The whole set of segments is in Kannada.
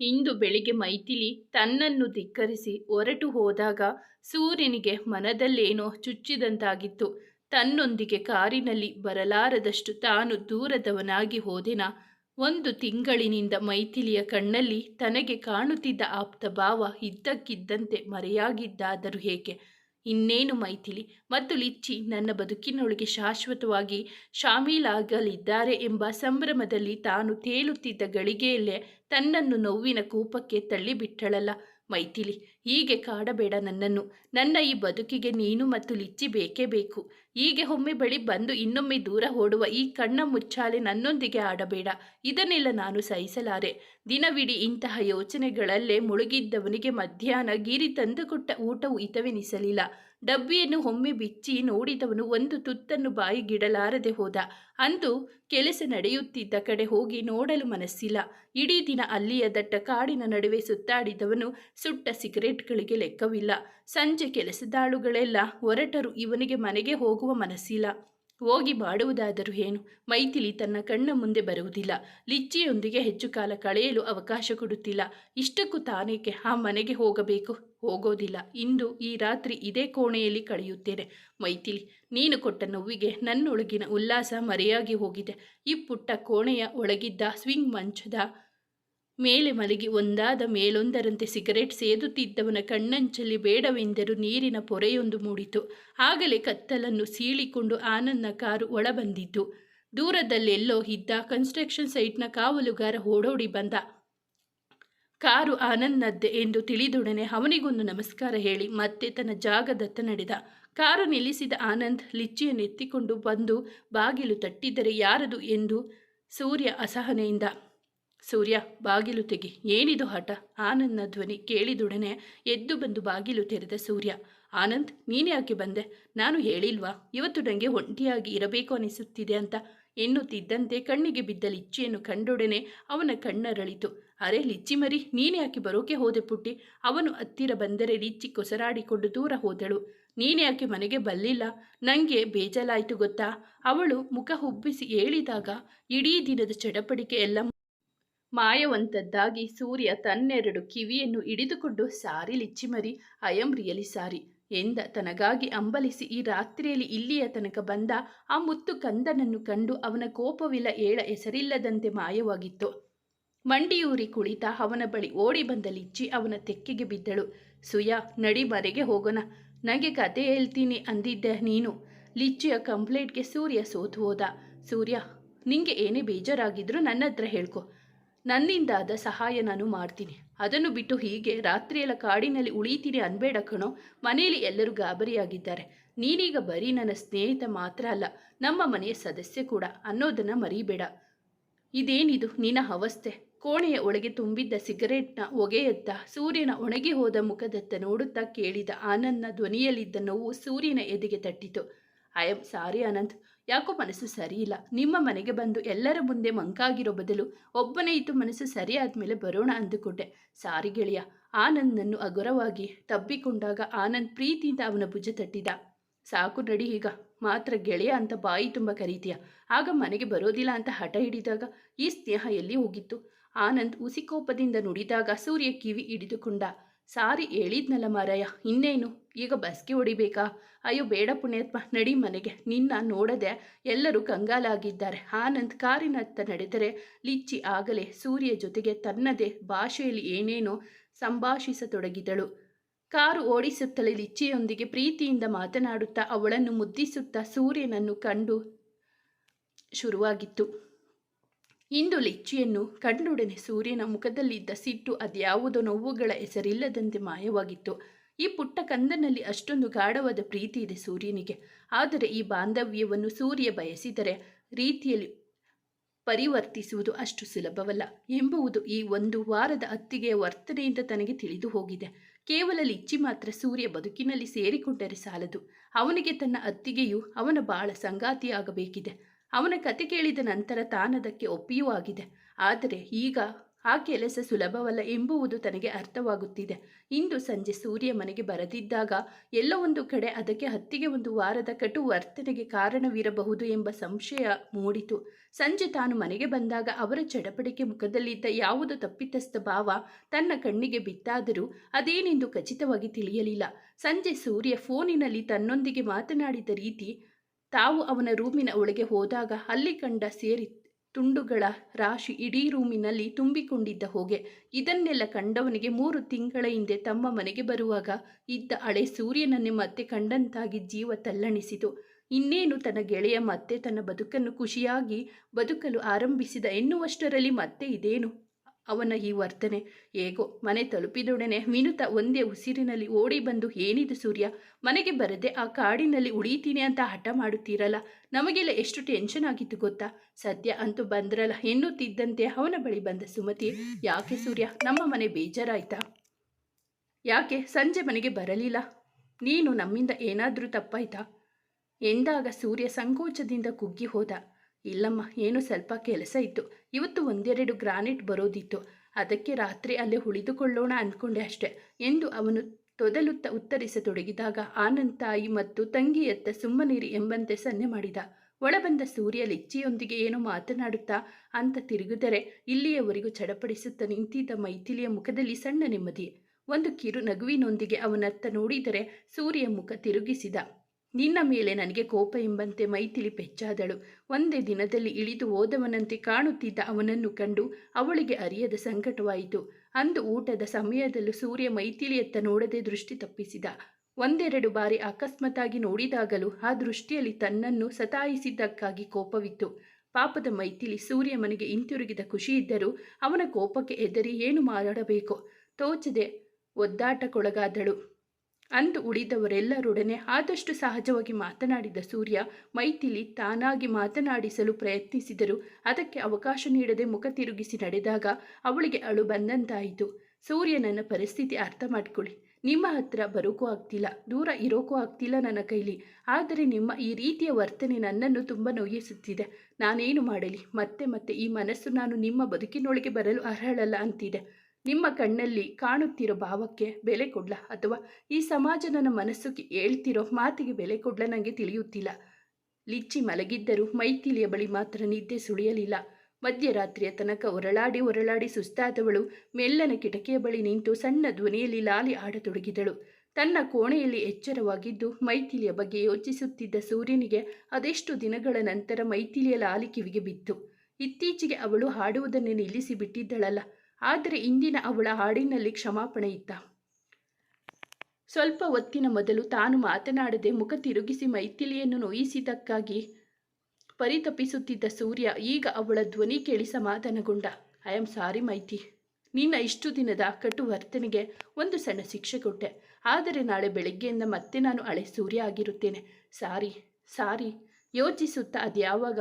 ಇಂದು ಬೆಳಿಗ್ಗೆ ಮೈಥಿಲಿ ತನ್ನನ್ನು ಧಿಕ್ಕರಿಸಿ ಹೊರಟು ಹೋದಾಗ ಸೂರ್ಯನಿಗೆ ಮನದಲ್ಲೇನೋ ಚುಚ್ಚಿದಂತಾಗಿತ್ತು. ತನ್ನೊಂದಿಗೆ ಕಾರಿನಲ್ಲಿ ಬರಲಾರದಷ್ಟು ತಾನು ದೂರದವನಾಗಿ ಹೋದೆನ. ಒಂದು ತಿಂಗಳಿನಿಂದ ಮೈಥಿಲಿಯ ಕಣ್ಣಲ್ಲಿ ತನಗೆ ಕಾಣುತ್ತಿದ್ದ ಆಪ್ತ ಭಾವ ಇದ್ದಕ್ಕಿದ್ದಂತೆ ಮರೆಯಾಗಿದ್ದಾದರೂ ಹೇಗೆ? ಇನ್ನೇನು ಮೈಥಿಲಿ? ಮತ್ತು ಲಿಚ್ಚಿ ನನ್ನ ಬದುಕಿನೊಳಗೆ ಶಾಶ್ವತವಾಗಿ ಶಾಮೀಲಾಗಲಿದ್ದಾರೆ ಎಂಬ ಸಂಭ್ರಮದಲ್ಲಿ ತಾನು ತೇಲುತ್ತಿದ್ದ ಗಳಿಗೆಯಲ್ಲೇ ತನ್ನನ್ನು ನೋವಿನ ಕೂಪಕ್ಕೆ ತಳ್ಳಿಬಿಟ್ಟಳಲ್ಲ. ಮೈಥಿಲಿ, ಹೀಗೆ ಕಾಡಬೇಡ ನನ್ನನ್ನು. ನನ್ನ ಈ ಬದುಕಿಗೆ ನೀನು ಮತ್ತು ಲಿಚ್ಚಿ ಬೇಕೇ ಬೇಕು. ಹೀಗೆ ಒಮ್ಮೆ ಬಳಿ ಬಂದು ಇನ್ನೊಮ್ಮೆ ದೂರ ಓಡುವ ಈ ಕಣ್ಣ ಮುಚ್ಚಾಲೆ ನನ್ನೊಂದಿಗೆ ಆಡಬೇಡ. ಇದನ್ನೆಲ್ಲ ನಾನು ಸಹಿಸಲಾರೆ. ದಿನವಿಡೀ ಇಂತಹ ಯೋಚನೆಗಳಲ್ಲೇ ಮುಳುಗಿದ್ದವನಿಗೆ ಮಧ್ಯಾಹ್ನ ಗಿರಿ ತಂದುಕೊಟ್ಟ ಊಟವು ಹಿತವೆನಿಸಲಿಲ್ಲ ಡಬ್ಬಿಯನ್ನು ಒಮ್ಮೆ ಬಿಚ್ಚಿ ನೋಡಿದವನು ಒಂದು ತುತ್ತನ್ನು ಬಾಯಿಗಿಡಲಾರದೆ ಹೋದ. ಅಂದು ಕೆಲಸ ನಡೆಯುತ್ತಿದ್ದ ಕಡೆ ಹೋಗಿ ನೋಡಲು ಮನಸ್ಸಿಲ್ಲ. ಇಡೀ ದಿನ ಅಲ್ಲಿಯ ದಟ್ಟ ಕಾಡಿನ ನಡುವೆ ಸುತ್ತಾಡಿದವನು ಸುಟ್ಟ ಸಿಗರೇಟ್ಗಳಿಗೆ ಲೆಕ್ಕವಿಲ್ಲ. ಸಂಜೆ ಕೆಲಸದಾಳುಗಳೆಲ್ಲ ಹೊರಟರು. ಇವನಿಗೆ ಮನೆಗೆ ಹೋಗುವ ಮನಸ್ಸಿಲ್ಲ. ಹೋಗಿ ಮಾಡುವುದಾದರೂ ಏನು? ಮೈಥಿಲಿ ತನ್ನ ಕಣ್ಣ ಮುಂದೆ ಬರುವುದಿಲ್ಲ. ಲಿಚ್ಚಿಯೊಂದಿಗೆ ಹೆಚ್ಚು ಕಾಲ ಕಳೆಯಲು ಅವಕಾಶ ಕೊಡುತ್ತಿಲ್ಲ. ಇಷ್ಟಕ್ಕೂ ತಾನೇಕೆ ಆ ಮನೆಗೆ ಹೋಗಬೇಕು? ಹೋಗೋದಿಲ್ಲ. ಇಂದು ಈ ರಾತ್ರಿ ಇದೇ ಕೋಣೆಯಲ್ಲಿ ಕಳೆಯುತ್ತೇನೆ. ಮೈಥಿಲಿ, ನೀನು ಕೊಟ್ಟ ನೋವಿಗೆ ನನ್ನೊಳಗಿನ ಉಲ್ಲಾಸ ಮರೆಯಾಗಿ ಹೋಗಿದೆ. ಈ ಪುಟ್ಟ ಕೋಣೆಯ ಒಳಗಿದ್ದ ಸ್ವಿಂಗ್ ಮಂಚದ ಮೇಲೆ ಮಲಗಿ ಒಂದಾದ ಮೇಲೊಂದರಂತೆ ಸಿಗರೇಟ್ ಸೇದುತ್ತಿದ್ದವನ ಕಣ್ಣಂಚಲ್ಲಿ ಬೇಡವೆಂದರೂ ನೀರಿನ ಪೊರೆಯೊಂದು ಮೂಡಿತು. ಆಗಲೇ ಕತ್ತಲನ್ನು ಸೀಳಿಕೊಂಡು ಆನಂದ್ನ ಕಾರು ಒಳಬಂದಿತು. ದೂರದಲ್ಲೆಲ್ಲೋ ಇದ್ದ ಕನ್ಸ್ಟ್ರಕ್ಷನ್ ಸೈಟ್ನ ಕಾವಲುಗಾರ ಓಡೋಡಿ ಬಂದ. ಕಾರು ಆನಂದ್ನದ್ದೆ ಎಂದು ತಿಳಿದೊಡನೆ ಅವನಿಗೊಂದು ನಮಸ್ಕಾರ ಹೇಳಿ ಮತ್ತೆ ತನ್ನ ಜಾಗದತ್ತ ನಡೆದ. ಕಾರು ನಿಲ್ಲಿಸಿದ ಆನಂದ್ ಲಿಚ್ಚಿಯನ್ನು ಎತ್ತಿಕೊಂಡು ಬಂದು ಬಾಗಿಲು ತಟ್ಟಿದರೆ ಯಾರದು ಎಂದು ಸೂರ್ಯ ಅಸಹನೆಯಿಂದ ಸೂರ್ಯ, ಬಾಗಿಲು ತೆಗಿ. ಏನಿದು ಹಠ? ಆನಂದ್ನ ಧ್ವನಿ ಕೇಳಿದೊಡನೆ ಎದ್ದು ಬಂದು ಬಾಗಿಲು ತೆರೆದ ಸೂರ್ಯ. ಆನಂದ್, ನೀನೇ ಯಾಕೆ ಬಂದೆ? ನಾನು ಹೇಳಿಲ್ವಾ? ಇವತ್ತು ನನಗೆ ಒಂಟಿಯಾಗಿ ಇರಬೇಕು ಅನಿಸುತ್ತಿದೆ ಅಂತ. ಎನ್ನುತ್ತಿದ್ದಂತೆ ಕಣ್ಣಿಗೆ ಬಿದ್ದ ಲಿಚ್ಚಿಯನ್ನು ಕಂಡೊಡನೆ ಅವನ ಕಣ್ಣರಳಿತು. ಅರೆ ಲಿಚ್ಚಿ ಮರಿ, ನೀನೇ ಯಾಕೆ ಬರೋಕೆ ಹೋದೆ ಪುಟ್ಟಿ? ಅವನು ಹತ್ತಿರ ಬಂದರೆ ಲಿಚ್ಚಿ ಕೊಸರಾಡಿಕೊಂಡು ದೂರ ಹೋದಳು. ನೀನೇ ಯಾಕೆ ಮನೆಗೆ ಬಲ್ಲಿಲ್ಲ ನನಗೆ ಬೇಜಲಾಯಿತು ಗೊತ್ತಾ? ಅವಳು ಮುಖ ಹುಬ್ಬಿಸಿ ಹೇಳಿದಾಗ ಇಡೀ ದಿನದ ಚಡಪಡಿಕೆ ಎಲ್ಲ ಮಾಯವಂತದ್ದಾಗಿ ಸೂರ್ಯ ತನ್ನೆರಡು ಕಿವಿಯನ್ನು ಹಿಡಿದುಕೊಂಡು ಸಾರಿ ಲಿಚ್ಚಿಮರಿ ಐ ಆಮ್ ರಿಯಲಿ ಸಾರಿ ಎಂದ ತನಗಾಗಿ ಅಂಬಲಿಸಿ ಈ ರಾತ್ರಿಯಲ್ಲಿ ಇಲ್ಲಿಯ ತನಕ ಬಂದ ಆ ಮುತ್ತು ಕಂದನನ್ನು ಕಂಡು ಅವನ ಕೋಪವಿಲ್ಲ ಏಳ ಹೆಸರಿಲ್ಲದಂತೆ ಮಾಯವಾಗಿತ್ತು. ಮಂಡಿಯೂರಿ ಕುಳಿತ ಅವನ ಬಳಿ ಓಡಿ ಬಂದ ಲಿಚ್ಚಿ ಅವನ ತೆಕ್ಕೆಗೆ ಬಿದ್ದಳು. ಸುಯ, ನಡಿ ಮರೆಗೆ ಹೋಗೋಣ. ನನಗೆ ಕತೆ ಹೇಳ್ತೀನಿ ಅಂದಿದ್ದೆ ನೀನು. ಲಿಚ್ಚಿಯ ಕಂಪ್ಲೇಂಟ್ಗೆ ಸೂರ್ಯ ಸೋತು ಹೋದ. ಸೂರ್ಯ, ನಿಂಗೆ ಏನೇ ಬೇಜಾರಾಗಿದ್ರೂ ನನ್ನ ಹತ್ರ ಹೇಳ್ಕೊ. ನನ್ನಿಂದಾದ ಸಹಾಯ ನಾನು ಮಾಡ್ತೀನಿ. ಅದನ್ನು ಬಿಟ್ಟು ಹೀಗೆ ರಾತ್ರಿಯೆಲ್ಲ ಕಾಡಿನಲ್ಲಿ ಉಳಿತೀನಿ ಅನ್ಬೇಡ ಕಣೋ. ಮನೆಯಲ್ಲಿ ಎಲ್ಲರೂ ಗಾಬರಿಯಾಗಿದ್ದಾರೆ. ನೀನೀಗ ಬರೀ ನನ್ನ ಸ್ನೇಹಿತ ಮಾತ್ರ ಅಲ್ಲ, ನಮ್ಮ ಮನೆಯ ಸದಸ್ಯ ಕೂಡ. ಅನ್ನೋದನ್ನು ಮರೀಬೇಡ. ಇದೇನಿದು? ನಿನ್ನ ಅವಸ್ಥೆ. ಕೋಣೆಯ ಒಳಗೆ ತುಂಬಿದ್ದ ಸಿಗರೆಟ್ನ ಒಗೆಯತ್ತ ಸೂರ್ಯನ ಒಣಗಿ ಹೋದ ಮುಖದತ್ತ ನೋಡುತ್ತಾ ಕೇಳಿದ ಆನಂದ್ನ ಧ್ವನಿಯಲ್ಲಿದ್ದ ನೋವು ಸೂರ್ಯನ ಎದೆಗೆ ತಟ್ಟಿತು. ಐ ಆಮ್ ಸಾರಿ ಆನಂದ್ ಯಾಕೋ ಮನಸ್ಸು ಸರಿಯಿಲ್ಲ. ನಿಮ್ಮ ಮನೆಗೆ ಬಂದು ಎಲ್ಲರ ಮುಂದೆ ಮಂಕಾಗಿರೋ ಬದಲು ಒಬ್ಬನೇ ಇದ್ದು ಮನಸ್ಸು ಸರಿ ಮೇಲೆ ಬರೋಣ ಅಂದುಕೊಂಡೆ ಸಾರಿ ಗೆಳೆಯ. ಆನಂದ್ನನ್ನು ಅಗುರವಾಗಿ ತಬ್ಬಿಕೊಂಡಾಗ ಆನಂದ್ ಪ್ರೀತಿಯಿಂದ ಅವನ ಭುಜ ತಟ್ಟಿದ. ಸಾಕು ನಡಿ ಈಗ. ಮಾತ್ರ ಗೆಳೆಯ ಅಂತ ಬಾಯಿ ತುಂಬ ಕರೀತೀಯ. ಆಗ ಮನೆಗೆ ಬರೋದಿಲ್ಲ ಅಂತ ಹಠ ಹಿಡಿದಾಗ ಈ ಸ್ನೇಹ ಎಲ್ಲಿ ಹೋಗಿತ್ತು? ಆನಂದ್ ಉಸಿಕೋಪದಿಂದ ನುಡಿದಾಗ ಸೂರ್ಯ ಕಿವಿ ಹಿಡಿದುಕೊಂಡ. ಸಾರಿ ಹೇಳಿದ್ನಲ್ಲ ಮಾರಾಯ, ಇನ್ನೇನು? ಈಗ ಬಸ್ಗೆ ಹೊಡಿಬೇಕಾ? ಅಯ್ಯೋ, ಬೇಡ ಪುಣ್ಯಾತ್ಮ ನಡಿ ಮನೆಗೆ. ನಿನ್ನ ನೋಡದೆ ಎಲ್ಲರೂ ಕಂಗಾಲಾಗಿದ್ದಾರೆ. ಆನಂದ್ ಕಾರಿನತ್ತ ನಡೆದರೆ ಲಿಚ್ಚಿ ಆಗಲೇ ಸೂರ್ಯ ಜೊತೆಗೆ ತನ್ನದೇ ಭಾಷೆಯಲ್ಲಿ ಏನೇನೋ ಸಂಭಾಷಿಸತೊಡಗಿದಳು. ಕಾರು ಓಡಿಸುತ್ತಲೇ ಲಿಚ್ಚಿಯೊಂದಿಗೆ ಪ್ರೀತಿಯಿಂದ ಮಾತನಾಡುತ್ತಾ ಅವಳನ್ನು ಮುದ್ದಿಸುತ್ತಾ ಸೂರ್ಯನನ್ನು ಕಂಡು ಶುರುವಾಗಿತ್ತು. ಇಂದು ಲಿಚ್ಚಿಯನ್ನು ಕಂಡೊಡನೆ ಸೂರ್ಯನ ಮುಖದಲ್ಲಿದ್ದ ಸಿಟ್ಟು ಅದ್ಯಾವುದೋ ನೋವುಗಳ ಹೆಸರಿಲ್ಲದಂತೆ ಮಾಯವಾಗಿತ್ತು. ಈ ಪುಟ್ಟ ಕಂದನಲ್ಲಿ ಅಷ್ಟೊಂದು ಗಾಢವಾದ ಪ್ರೀತಿ ಇದೆ ಸೂರ್ಯನಿಗೆ. ಆದರೆ ಈ ಬಾಂಧವ್ಯವನ್ನು ಸೂರ್ಯ ಬಯಸಿದರೆ ರೀತಿಯಲ್ಲಿ ಪರಿವರ್ತಿಸುವುದು ಅಷ್ಟು ಸುಲಭವಲ್ಲ ಎಂಬುವುದು ಈ ಒಂದು ವಾರದ ಅತ್ತಿಗೆಯ ವರ್ತನೆಯಿಂದ ತನಗೆ ತಿಳಿದು ಹೋಗಿದೆ. ಕೇವಲ ಲಿಚ್ಚಿ ಮಾತ್ರ ಸೂರ್ಯ ಬದುಕಿನಲ್ಲಿ ಸೇರಿಕೊಂಡರೆ ಸಾಲದು. ಅವನಿಗೆ ತನ್ನ ಅತ್ತಿಗೆಯು ಅವನ ಬಾಳ ಸಂಗಾತಿಯಾಗಬೇಕಿದೆ. ಅವನ ಕತೆ ಕೇಳಿದ ನಂತರ ತಾನದಕ್ಕೆ ಒಪ್ಪಿಯೂ ಆಗಿದೆ. ಆದರೆ ಈಗ ಆ ಕೆಲಸ ಸುಲಭವಲ್ಲ ಎಂಬುವುದು ತನಗೆ ಅರ್ಥವಾಗುತ್ತಿದೆ. ಇಂದು ಸಂಜೆ ಸೂರ್ಯ ಮನೆಗೆ ಬರದಿದ್ದಾಗ ಎಲ್ಲ ಒಂದು ಕಡೆ ಅದಕ್ಕೆ ಹತ್ತಿಗೆ ಒಂದು ವಾರದ ಕಟು ವರ್ತನೆಗೆ ಕಾರಣವಿರಬಹುದು ಎಂಬ ಸಂಶಯ ಮೂಡಿತು. ಸಂಜೆ ತಾನು ಮನೆಗೆ ಬಂದಾಗ ಅವರ ಚಡಪಡಿಕೆ ಮುಖದಲ್ಲಿದ್ದ ಯಾವುದು ತಪ್ಪಿತಸ್ಥ ಭಾವ ತನ್ನ ಕಣ್ಣಿಗೆ ಬಿತ್ತಾದರೂ ಅದೇನೆಂದು ಖಚಿತವಾಗಿ ತಿಳಿಯಲಿಲ್ಲ. ಸಂಜೆ ಸೂರ್ಯ ಫೋನಿನಲ್ಲಿ ತನ್ನೊಂದಿಗೆ ಮಾತನಾಡಿದ ರೀತಿ ತಾವು ಅವನ ರೂಮಿನ ಒಳಗೆ ಹೋದಾಗ ಅಲ್ಲಿ ಕಂಡ ಸೇರಿ ತುಂಡುಗಳ ರಾಶಿ ಇಡೀ ರೂಮಿನಲ್ಲಿ ತುಂಬಿಕೊಂಡಿದ್ದ ಹೊಗೆ. ಇದನ್ನೆಲ್ಲ ಕಂಡವನಿಗೆ ಮೂರು ತಿಂಗಳ ಹಿಂದೆ ತಮ್ಮ ಮನೆಗೆ ಬರುವಾಗ ಇದ್ದ ಹಳೆ ಸೂರ್ಯನನ್ನೇ ಮತ್ತೆ ಕಂಡಂತಾಗಿ ಜೀವ ತಲ್ಲಣಿಸಿತು. ಇನ್ನೇನು ತನ್ನ ಗೆಳೆಯ ಮತ್ತೆ ತನ್ನ ಬದುಕನ್ನು ಖುಷಿಯಾಗಿ ಬದುಕಲು ಆರಂಭಿಸಿದ ಎನ್ನುವಷ್ಟರಲ್ಲಿ ಮತ್ತೆ ಇದೇನು? ಅವನ ಈ ವರ್ತನೆ. ಹೇಗೋ ಮನೆ ತಲುಪಿದೊಡನೆ ವಿನುತ ಒಂದೇ ಉಸಿರಿನಲ್ಲಿ ಓಡಿ ಬಂದು, ಏನಿದು ಸೂರ್ಯ? ಮನೆಗೆ ಬರದೆ ಆ ಕಾಡಿನಲ್ಲಿ ಉಳಿತೀನಿ ಅಂತ ಹಠ ಮಾಡುತ್ತೀರಲ್ಲ? ನಮಗೆಲ್ಲ ಎಷ್ಟು ಟೆನ್ಷನ್ ಆಗಿತ್ತು ಗೊತ್ತಾ? ಸದ್ಯ ಅಂತೂ ಬಂದ್ರಲ್ಲ, ಎನ್ನುತ್ತಿದ್ದಂತೆ ಅವನ ಬಳಿ ಬಂದ ಸುಮತಿ. ಯಾಕೆ ಸೂರ್ಯ? ನಮ್ಮ ಮನೆ ಬೇಜಾರಾಯ್ತಾ? ಯಾಕೆ? ಸಂಜೆ ಮನೆಗೆ ಬರಲಿಲ್ಲ? ನೀನು ನಮ್ಮಿಂದ ಏನಾದರೂ ತಪ್ಪಾಯ್ತಾ? ಎಂದಾಗ ಸೂರ್ಯ ಸಂಕೋಚದಿಂದ ಕುಗ್ಗಿ ಹೋದ. ಇಲ್ಲಮ್ಮ, ಏನು ಸ್ವಲ್ಪ ಕೆಲಸ ಇತ್ತು. ಇವತ್ತು ಒಂದೆರಡು ಗ್ರಾನೈಟ್ ಬರೋದಿತ್ತು. ಅದಕ್ಕೆ ರಾತ್ರಿ ಅಲ್ಲೇ ಉಳಿದುಕೊಳ್ಳೋಣ ಅಂದ್ಕೊಂಡೆ ಅಷ್ಟೆ. ಎಂದು ಅವನು ತೊದಲುತ್ತ ಉತ್ತರಿಸತೊಡಗಿದಾಗ ಆನಂದ್ ತಾಯಿ ಮತ್ತು ತಂಗಿಯತ್ತ ಸುಮ್ಮನಿರಿ ಎಂಬಂತೆ ಸನ್ನೆ ಮಾಡಿದ. ಒಳಬಂದ ಸೂರ್ಯ ಲಿಚ್ಚಿಯೊಂದಿಗೆ ಏನೋ ಮಾತನಾಡುತ್ತಾ ಅಂತ ತಿರುಗಿದರೆ ಇಲ್ಲಿಯವರೆಗೂ ಚಡಪಡಿಸುತ್ತ ನಿಂತಿದ್ದ ಮೈಥಿಲಿಯ ಮುಖದಲ್ಲಿ ಸಣ್ಣ ನೆಮ್ಮದಿ. ಒಂದು ಕಿರು ನಗುವಿನೊಂದಿಗೆ ಅವನತ್ತ ನೋಡಿದರೆ ಸೂರ್ಯ ಮುಖ ತಿರುಗಿಸಿದ. ನಿನ್ನ ಮೇಲೆ ನನಗೆ ಕೋಪ ಎಂಬಂತೆ ಮೈಥಿಲಿ ಪೆಚ್ಚಾದಳು ಒಂದೇ ದಿನದಲ್ಲಿ ಇಳಿದು ಹೋದವನಂತೆ ಕಾಣುತ್ತಿದ್ದ ಅವನನ್ನು ಕಂಡು ಅವಳಿಗೆ ಅರಿಯದ ಸಂಕಟವಾಯಿತು. ಅಂದು ಊಟದ ಸಮಯದಲ್ಲೂ ಸೂರ್ಯ ಮೈಥಿಲಿಯತ್ತ ನೋಡದೆ ದೃಷ್ಟಿ ತಪ್ಪಿಸಿದ. ಒಂದೆರಡು ಬಾರಿ ಅಕಸ್ಮಾತಾಗಿ ನೋಡಿದಾಗಲೂ ಆ ದೃಷ್ಟಿಯಲ್ಲಿ ತನ್ನನ್ನು ಸತಾಯಿಸಿದ್ದಕ್ಕಾಗಿ ಕೋಪವಿತ್ತು. ಪಾಪದ ಮೈಥಿಲಿ ಸೂರ್ಯ ಮನೆಗೆ ಹಿಂತಿರುಗಿದ ಖುಷಿಯಿದ್ದರೂ ಅವನ ಕೋಪಕ್ಕೆ ಎದರಿ ಏನು ಮಾಡಬೇಕೋ ತೋಚದೆ ಒದ್ದಾಟಕ್ಕೊಳಗಾದಳು. ಅಂದು ಉಳಿದವರೆಲ್ಲರೊಡನೆ ಆದಷ್ಟು ಸಹಜವಾಗಿ ಮಾತನಾಡಿದ ಸೂರ್ಯ, ಮೈಥಿಲಿ ತಾನಾಗಿ ಮಾತನಾಡಿಸಲು ಪ್ರಯತ್ನಿಸಿದರು. ಅದಕ್ಕೆ ಅವಕಾಶ ನೀಡದೆ ಮುಖ ತಿರುಗಿಸಿ ನಡೆದಾಗ ಅವಳಿಗೆ ಅಳು ಬಂದಂತಾಯಿತು. ಸೂರ್ಯ, ನನ್ನ ಪರಿಸ್ಥಿತಿ ಅರ್ಥ ಮಾಡಿಕೊಳ್ಳಿ. ನಿಮ್ಮ ಹತ್ರ ಬರೋಕ್ಕೂ ಆಗ್ತಿಲ್ಲ, ದೂರ ಇರೋಕ್ಕೂ ಆಗ್ತಿಲ್ಲ ನನ್ನ ಕೈಲಿ. ಆದರೆ ನಿಮ್ಮ ಈ ರೀತಿಯ ವರ್ತನೆ ನನ್ನನ್ನು ತುಂಬ ನೋಯಿಸುತ್ತಿದೆ. ನಾನೇನು ಮಾಡಲಿ? ಮತ್ತೆ ಮತ್ತೆ ಈ ಮನಸ್ಸು ನಾನು ನಿಮ್ಮ ಬದುಕಿನೊಳಗೆ ಬರಲು ಅರ್ಹಳಲ್ಲ ಅಂತಿದೆ. ನಿಮ್ಮ ಕಣ್ಣಲ್ಲಿ ಕಾಣುತ್ತಿರೋ ಭಾವಕ್ಕೆ ಬೆಲೆ ಕೊಡ್ಲ? ಅಥವಾ ಈ ಸಮಾಜ ನನ್ನ ಮನಸ್ಸಿಗೆ ಹೇಳ್ತಿರೋ ಮಾತಿಗೆ ಬೆಲೆ ಕೊಡ್ಲ? ನನಗೆ ತಿಳಿಯುತ್ತಿಲ್ಲ. ಲಿಚ್ಚಿ ಮಲಗಿದ್ದರೂ ಮೈಥಿಲಿಯ ಬಳಿ ಮಾತ್ರ ನಿದ್ದೆ ಸುಳಿಯಲಿಲ್ಲ. ಮಧ್ಯರಾತ್ರಿಯ ತನಕ ಒರಳಾಡಿ ಹೊರಳಾಡಿ ಸುಸ್ತಾದವಳು ಮೆಲ್ಲನ ಕಿಟಕಿಯ ಬಳಿ ನಿಂತು ಸಣ್ಣ ಧ್ವನಿಯಲ್ಲಿ ಲಾಲಿ ಆಡತೊಡಗಿದಳು ತನ್ನ ಕೋಣೆಯಲ್ಲಿ ಎಚ್ಚರವಾಗಿದ್ದು ಮೈಥಿಲಿಯ ಬಗ್ಗೆ ಯೋಚಿಸುತ್ತಿದ್ದ ಸೂರ್ಯನಿಗೆ ಅದೆಷ್ಟು ದಿನಗಳ ನಂತರ ಮೈಥಿಲಿಯ ಲಾಲಿ ಕಿವಿಗೆ ಬಿತ್ತು. ಇತ್ತೀಚೆಗೆ ಅವಳು ಹಾಡುವುದನ್ನೇ ನಿಲ್ಲಿಸಿ ಬಿಟ್ಟಿದ್ದಳಲ್ಲ. ಆದರೆ ಇಂದಿನ ಅವಳ ಹಾಡಿನಲ್ಲಿ ಕ್ಷಮಾಪಣೆ ಇತ್ತ. ಸ್ವಲ್ಪ ಹೊತ್ತಿನ ಮೊದಲು ತಾನು ಮಾತನಾಡದೆ ಮುಖ ತಿರುಗಿಸಿ ಮೈಥಿಲಿಯನ್ನು ನೋಯಿಸಿದ್ದಕ್ಕಾಗಿ ಪರಿತಪಿಸುತ್ತಿದ್ದ ಸೂರ್ಯ ಈಗ ಅವಳ ಧ್ವನಿ ಕೇಳಿ ಸಮಾಧಾನಗೊಂಡ ಐ ಆಮ್ ಸಾರಿ ಮೈತಿ ನಿನ್ನ ಇಷ್ಟು ದಿನದ ಕಟು ವರ್ತನೆಗೆ ಒಂದು ಸಣ್ಣ ಶಿಕ್ಷೆ ಕೊಟ್ಟೆ. ಆದರೆ ನಾಳೆ ಬೆಳಗ್ಗೆಯಿಂದ ಮತ್ತೆ ನಾನು ಹಳೆ ಸೂರ್ಯ ಆಗಿರುತ್ತೇನೆ. ಸಾರಿ ಸಾರಿ. ಯೋಚಿಸುತ್ತಾ ಅದ್ಯಾವಾಗ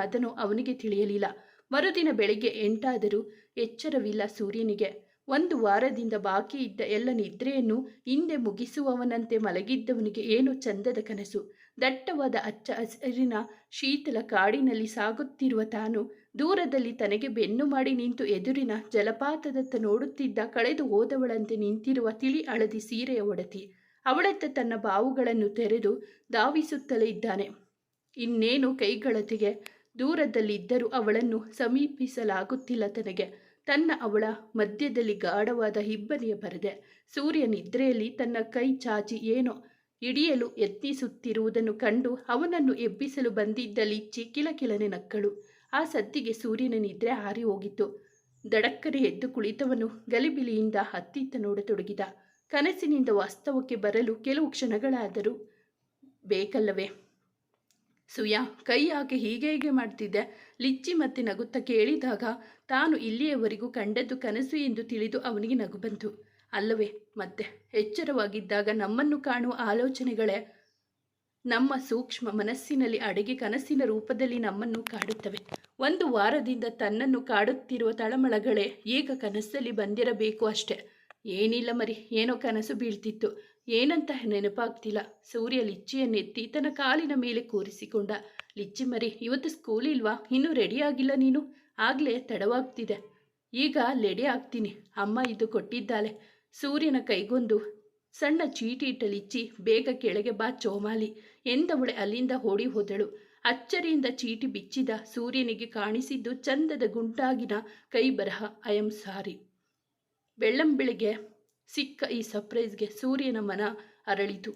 ಅದನ್ನು ಅವನಿಗೆ ತಿಳಿಯಲಿಲ್ಲ. ಮರುದಿನ ಬೆಳಗ್ಗೆ ಎಂಟಾದರೂ ಎಚ್ಚರವಿಲ್ಲ ಸೂರ್ಯನಿಗೆ. ಒಂದು ವಾರದಿಂದ ಬಾಕಿ ಇದ್ದ ಎಲ್ಲ ನಿದ್ರೆಯನ್ನು ಹಿಂದೆ ಮುಗಿಸುವವನಂತೆ ಮಲಗಿದ್ದವನಿಗೆ ಏನು ಚಂದದ ಕನಸು. ದಟ್ಟವಾದ ಅಚ್ಚ ಹಸಿರಿನ ಶೀತಲ ಕಾಡಿನಲ್ಲಿ ಸಾಗುತ್ತಿರುವ ತಾನು ದೂರದಲ್ಲಿ ತನಗೆ ಬೆನ್ನು ಮಾಡಿ ನಿಂತು ಎದುರಿನ ಜಲಪಾತದತ್ತ ನೋಡುತ್ತಿದ್ದ ಕಳೆದು ಹೋದವಳಂತೆ ನಿಂತಿರುವ ತಿಳಿ ಹಳದಿ ಸೀರೆಯ ಒಡತಿ. ಅವಳತ್ತ ತನ್ನ ಬಾವುಗಳನ್ನು ತೆರೆದು ಧಾವಿಸುತ್ತಲೇ ಇದ್ದಾನೆ. ಇನ್ನೇನು ಕೈಗಳತಿಗೆ ದೂರದಲ್ಲಿದ್ದರೂ ಅವಳನ್ನು ಸಮೀಪಿಸಲಾಗುತ್ತಿಲ್ಲ ತನಗೆ. ತನ್ನ ಅವಳ ಮಧ್ಯದಲ್ಲಿ ಗಾಢವಾದ ಹಿಬ್ಬನಿಯ ಬರದೆ ಸೂರ್ಯ ನಿದ್ರೆಯಲ್ಲಿ ತನ್ನ ಕೈ ಚಾಚಿ, ಏನೋ, ಹಿಡಿಯಲು ಯತ್ನಿಸುತ್ತಿರುವುದನ್ನು ಕಂಡು ಅವನನ್ನು ಎಬ್ಬಿಸಲು ಬಂದಿದ್ದಲ್ಲಿ ಚಿಕ್ಕಿಲಕಿಲನೆ ಕಿಲಕಿಲನೆ ನಕ್ಕಳು. ಆ ಸದ್ದಿಗೆ ಸೂರ್ಯನ ನಿದ್ರೆ ಹಾರಿ ಹೋಗಿತ್ತು. ದಡಕ್ಕನೆ ಎದ್ದು ಕುಳಿತವನು ಗಲಿಬಿಲಿಯಿಂದ ಹತ್ತಿತ್ತ ನೋಡತೊಡಗಿದ. ಕನಸಿನಿಂದ ವಾಸ್ತವಕ್ಕೆ ಬರಲು ಕೆಲವು ಕ್ಷಣಗಳಾದರೂ ಬೇಕಲ್ಲವೇ? ಸುಯಾ ಕೈ ಹಾಕಿ ಹೀಗೆ ಹೀಗೆ ಮಾಡ್ತಿದ್ದೆ. ಲಿಚ್ಚಿ ಮತ್ತೆ ನಗುತ್ತ ಕೇಳಿದಾಗ ತಾನು ಇಲ್ಲಿಯವರೆಗೂ ಕಂಡದ್ದು ಕನಸು ಎಂದು ತಿಳಿದು ಅವನಿಗೆ ನಗು ಬಂತು. ಅಲ್ಲವೇ, ಮತ್ತೆ ಎಚ್ಚರವಾಗಿದ್ದಾಗ ನಮ್ಮನ್ನು ಕಾಣುವ ಆಲೋಚನೆಗಳೇ ನಮ್ಮ ಸೂಕ್ಷ್ಮ ಮನಸ್ಸಿನಲ್ಲಿ ಅಡಗಿ ಕನಸಿನ ರೂಪದಲ್ಲಿ ನಮ್ಮನ್ನು ಕಾಡುತ್ತವೆ. ಒಂದು ವಾರದಿಂದ ತನ್ನನ್ನು ಕಾಡುತ್ತಿರುವ ತಳಮಳಗಳೇ ಈಗ ಕನಸಲ್ಲಿ ಬಂದಿರಬೇಕು ಅಷ್ಟೆ. ಏನಿಲ್ಲ ಮರಿ, ಏನೋ ಕನಸು ಬೀಳ್ತಿತ್ತು. ಏನಂತ ನೆನಪಾಗ್ತಿಲ್ಲ. ಸೂರ್ಯ ಲಿಚ್ಚಿಯನ್ನೆತ್ತಿ ತನ್ನ ಕಾಲಿನ ಮೇಲೆ ಕೂರಿಸಿಕೊಂಡ, ಲಿಚ್ಚಿ ಮರಿ, ಇವತ್ತು ಸ್ಕೂಲ್ ಇಲ್ವಾ? ಇನ್ನೂ ರೆಡಿ ಆಗಿಲ್ಲ ನೀನು? ಆಗಲೇ ತಡವಾಗ್ತಿದೆ. ಈಗ ಲೆಡಿ ಆಗ್ತೀನಿ. ಅಮ್ಮ ಇದು ಕೊಟ್ಟಿದ್ದಾಳೆ. ಸೂರ್ಯನ ಕೈಗೊಂದು ಸಣ್ಣ ಚೀಟಿ ಇಟ್ಟ ಲಿಚ್ಚಿ ಬೇಗ ಕೆಳಗೆ ಬಾ ಚೋಮಾಲಿ ಎಂದವಳೆ ಅಲ್ಲಿಂದ ಓಡಿ ಹೋದಳು. ಅಚ್ಚರಿಯಿಂದ ಚೀಟಿ ಬಿಚ್ಚಿದ ಸೂರ್ಯನಿಗೆ ಕಾಣಿಸಿದ್ದು ಚಂದದ ಗುಂಟಾಗಿನ ಕೈ ಬರಹ ಐ ಸಾರಿ ಬೆಳ್ಳಂಬೆಳಿಗ್ಗೆ ಸಿಕ್ಕ ಈ ಸರ್ಪ್ರೈಸ್ಗೆ ಸೂರ್ಯನ ಮನ ಅರಳಿತು.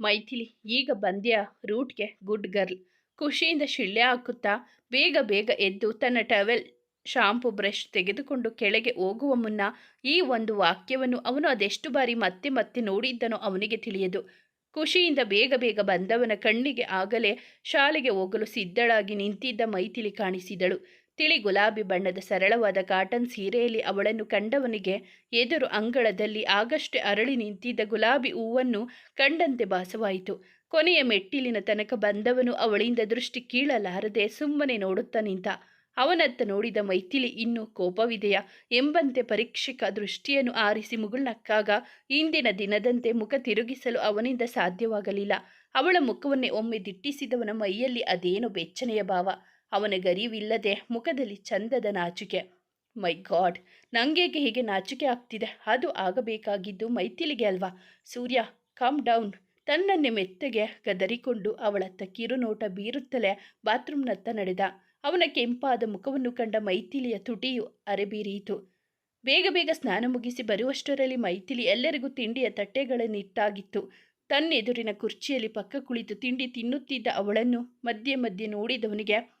ಮೈಥಿಲಿ, ಈಗ ಬಂದ್ಯಾ ರೂಟ್ಗೆ ಗುಡ್ ಗರ್ಲ್ ಖುಷಿಯಿಂದ ಶಿಳ್ಳೆ ಹಾಕುತ್ತಾ ಬೇಗ ಬೇಗ ಎದ್ದು ತನ್ನ ಟವೆಲ್ ಶಾಂಪು ಬ್ರಷ್ ತೆಗೆದುಕೊಂಡು ಕೆಳಗೆ ಹೋಗುವ ಮುನ್ನ ಈ ಒಂದು ವಾಕ್ಯವನ್ನು ಅವನು ಅದೆಷ್ಟು ಬಾರಿ ಮತ್ತೆ ಮತ್ತೆ ನೋಡಿದ್ದನೋ ಅವನಿಗೆ ತಿಳಿಯದು. ಖುಷಿಯಿಂದ ಬೇಗ ಬೇಗ ಬಂದವನ ಕಣ್ಣಿಗೆ ಆಗಲೇ ಶಾಲೆಗೆ ಹೋಗಲು ಸಿದ್ಧಳಾಗಿ ನಿಂತಿದ್ದ ಮೈಥಿಲಿ ಕಾಣಿಸಿದಳು. ತಿಳಿ ಗುಲಾಬಿ ಬಣ್ಣದ ಸರಳವಾದ ಕಾಟನ್ ಸೀರೆಯಲ್ಲಿ ಅವಳನ್ನು ಕಂಡವನಿಗೆ ಎದುರು ಅಂಗಳದಲ್ಲಿ ಆಗಷ್ಟೇ ಅರಳಿ ನಿಂತಿದ್ದ ಗುಲಾಬಿ ಹೂವನ್ನು ಕಂಡಂತೆ ಭಾಸವಾಯಿತು. ಕೊನೆಯ ಮೆಟ್ಟಿಲಿನ ತನಕ ಬಂದವನು ಅವಳಿಂದ ದೃಷ್ಟಿ ಕೀಳಲಾರದೆ ಸುಮ್ಮನೆ ನೋಡುತ್ತಾ ನಿಂತ, ಅವನತ್ತ ನೋಡಿದ ಮೈಥಿಲಿ, ಇನ್ನೂ ಕೋಪವಿದೆಯಾ ಎಂಬಂತೆ ಪರೀಕ್ಷಕ ದೃಷ್ಟಿಯನ್ನು ಆರಿಸಿ ಮುಗುಳ್ನಕ್ಕಾಗ ಇಂದಿನ ದಿನದಂತೆ ಮುಖ ತಿರುಗಿಸಲು ಅವನಿಂದ ಸಾಧ್ಯವಾಗಲಿಲ್ಲ. ಅವಳ ಮುಖವನ್ನೇ ಒಮ್ಮೆ ದಿಟ್ಟಿಸಿದವನ ಮೈಯಲ್ಲಿ ಅದೇನೋ ಬೆಚ್ಚನೆಯ ಭಾವ. ಅವನ ಗರಿವಿಲ್ಲದೆ ಮುಖದಲ್ಲಿ ಚಂದದ ನಾಚಿಕೆ. ಮೈ ಗಾಡ್ ನಂಗೇಗೆ ಹೀಗೆ ನಾಚಿಕೆ ಆಗ್ತಿದೆ? ಅದು ಆಗಬೇಕಾಗಿದ್ದು ಮೈಥಿಲಿಗೆ ಅಲ್ವಾ? Surya, come down. ತನ್ನನ್ನೇ ಮೆತ್ತಗೆ ಗದರಿಕೊಂಡು ಅವಳತ್ತ ಕಿರುನೋಟ ಬೀರುತ್ತಲೇ ಬಾತ್ರೂಮ್ನತ್ತ ನಡೆದ. ಅವನ ಕೆಂಪಾದ ಮುಖವನ್ನು ಕಂಡ ಮೈಥಿಲಿಯ ತುಟಿಯು ಅರೆಬೀರಿಯಿತು. ಬೇಗ ಬೇಗ ಸ್ನಾನ ಮುಗಿಸಿ ಬರುವಷ್ಟರಲ್ಲಿ ಮೈಥಿಲಿ ಎಲ್ಲರಿಗೂ ತಿಂಡಿಯ ತಟ್ಟೆಗಳನ್ನಿಟ್ಟಾಗಿತ್ತು. ತನ್ನೆದುರಿನ ಕುರ್ಚಿಯಲ್ಲಿ ಪಕ್ಕ ಕುಳಿತು ತಿಂಡಿ ತಿನ್ನುತ್ತಿದ್ದ ಅವಳನ್ನು ಮಧ್ಯೆ ಮಧ್ಯೆ ನೋಡಿದವನಿಗೆ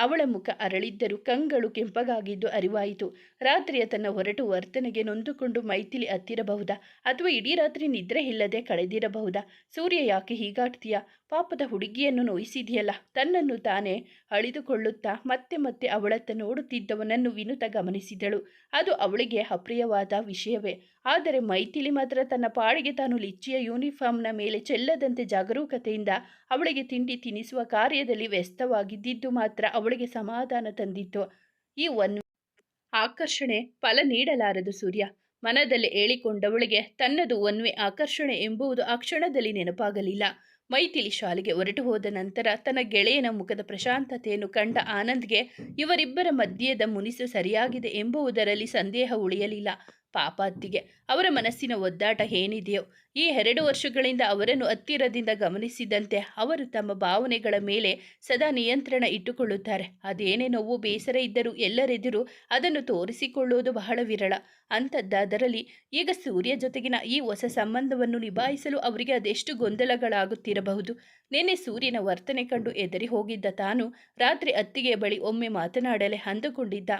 ಅವಳ ಮುಖ ಅರಳಿದ್ದರೂ ಕಂಗಳು ಕೆಂಪಗಾಗಿದ್ದು ಅರಿವಾಯಿತು. ರಾತ್ರಿಯ ತನ್ನ ಹೊರಟು ವರ್ತನೆಗೆ ನೊಂದುಕೊಂಡು ಮೈಥಿಲಿ ಹತ್ತಿರಬಹುದಾ ಅಥವಾ ಇಡೀ ರಾತ್ರಿ ನಿದ್ರೆ ಇಲ್ಲದೆ ಕಳೆದಿರಬಹುದಾ? ಸೂರ್ಯ ಯಾಕೆ ಹೀಗಾಡ್ತೀಯ? ಪಾಪದ ಹುಡುಗಿಯನ್ನು ನೋಯಿಸಿದೆಯಲ್ಲ, ತನ್ನನ್ನು ತಾನೇ ಅಳಿದುಕೊಳ್ಳುತ್ತಾ ಮತ್ತೆ ಮತ್ತೆ ಅವಳತ್ತ ನೋಡುತ್ತಿದ್ದವನನ್ನು ವಿನುತ ಗಮನಿಸಿದಳು. ಅದು ಅವಳಿಗೆ ಅಪ್ರಿಯವಾದ ವಿಷಯವೇ. ಆದರೆ ಮೈಥಿಲಿ ಮಾತ್ರ ತನ್ನ ಪಾಡಿಗೆ ತಾನು ಲಿಚ್ಚಿಯ ಯೂನಿಫಾರ್ಮ್ನ ಮೇಲೆ ಚೆಲ್ಲದಂತೆ ಜಾಗರೂಕತೆಯಿಂದ ಅವಳಿಗೆ ತಿಂಡಿ ತಿನಿಸುವ ಕಾರ್ಯದಲ್ಲಿ ವ್ಯಸ್ತವಾಗಿದ್ದಿದ್ದು ಮಾತ್ರ ಅವಳಿಗೆ ಸಮಾಧಾನ ತಂದಿತ್ತು. ಈ ಒಂದು ಆಕರ್ಷಣೆ ಫಲ ನೀಡಲಾರದು ಸೂರ್ಯ. ಮನದಲ್ಲಿ ಹೇಳಿಕೊಂಡವಳಿಗೆ ತನ್ನದು ಒನ್ವೆ ಆಕರ್ಷಣೆ ಎಂಬುದು ಆ ಕ್ಷಣದಲ್ಲಿ ನೆನಪಾಗಲಿಲ್ಲ. ಮೈಥಿಲಿ ಶಾಲೆಗೆ ಹೊರಟು ಹೋದ ನಂತರ ತನ್ನ ಗೆಳೆಯನ ಮುಖದ ಪ್ರಶಾಂತತೆಯನ್ನು ಕಂಡ ಆನಂದ್ಗೆ ಇವರಿಬ್ಬರ ಮಧ್ಯದ ಮುನಿಸು ಸರಿಯಾಗಿದೆ ಎಂಬುವುದರಲ್ಲಿ ಸಂದೇಹ ಉಳಿಯಲಿಲ್ಲ. ಪಾಪ ಅತ್ತಿಗೆ, ಅವರ ಮನಸ್ಸಿನ ಒದ್ದಾಟ ಏನಿದೆಯೋ, ಈ ಎರಡು ವರ್ಷಗಳಿಂದ ಅವರನ್ನು ಹತ್ತಿರದಿಂದ ಗಮನಿಸಿದಂತೆ ಅವರು ತಮ್ಮ ಭಾವನೆಗಳ ಮೇಲೆ ಸದಾ ನಿಯಂತ್ರಣ ಇಟ್ಟುಕೊಳ್ಳುತ್ತಾರೆ. ಅದೇನೇ ನೋವು ಬೇಸರ ಇದ್ದರೂ ಎಲ್ಲರೆದುರು ಅದನ್ನು ತೋರಿಸಿಕೊಳ್ಳುವುದು ಬಹಳ ವಿರಳ. ಅಂಥದ್ದಾದರಲ್ಲಿ ಈಗ ಸೂರ್ಯ ಜೊತೆಗಿನ ಈ ಹೊಸ ಸಂಬಂಧವನ್ನು ನಿಭಾಯಿಸಲು ಅವರಿಗೆ ಅದೆಷ್ಟು ಗೊಂದಲಗಳಾಗುತ್ತಿರಬಹುದು. ನಿನ್ನೆ ಸೂರ್ಯನ ವರ್ತನೆ ಕಂಡು ಎದರಿ ಹೋಗಿದ್ದ ತಾನು ರಾತ್ರಿ ಅತ್ತಿಗೆ ಬಳಿ ಒಮ್ಮೆ ಮಾತನಾಡಲೆ ಅಂದುಕೊಂಡಿದ್ದ.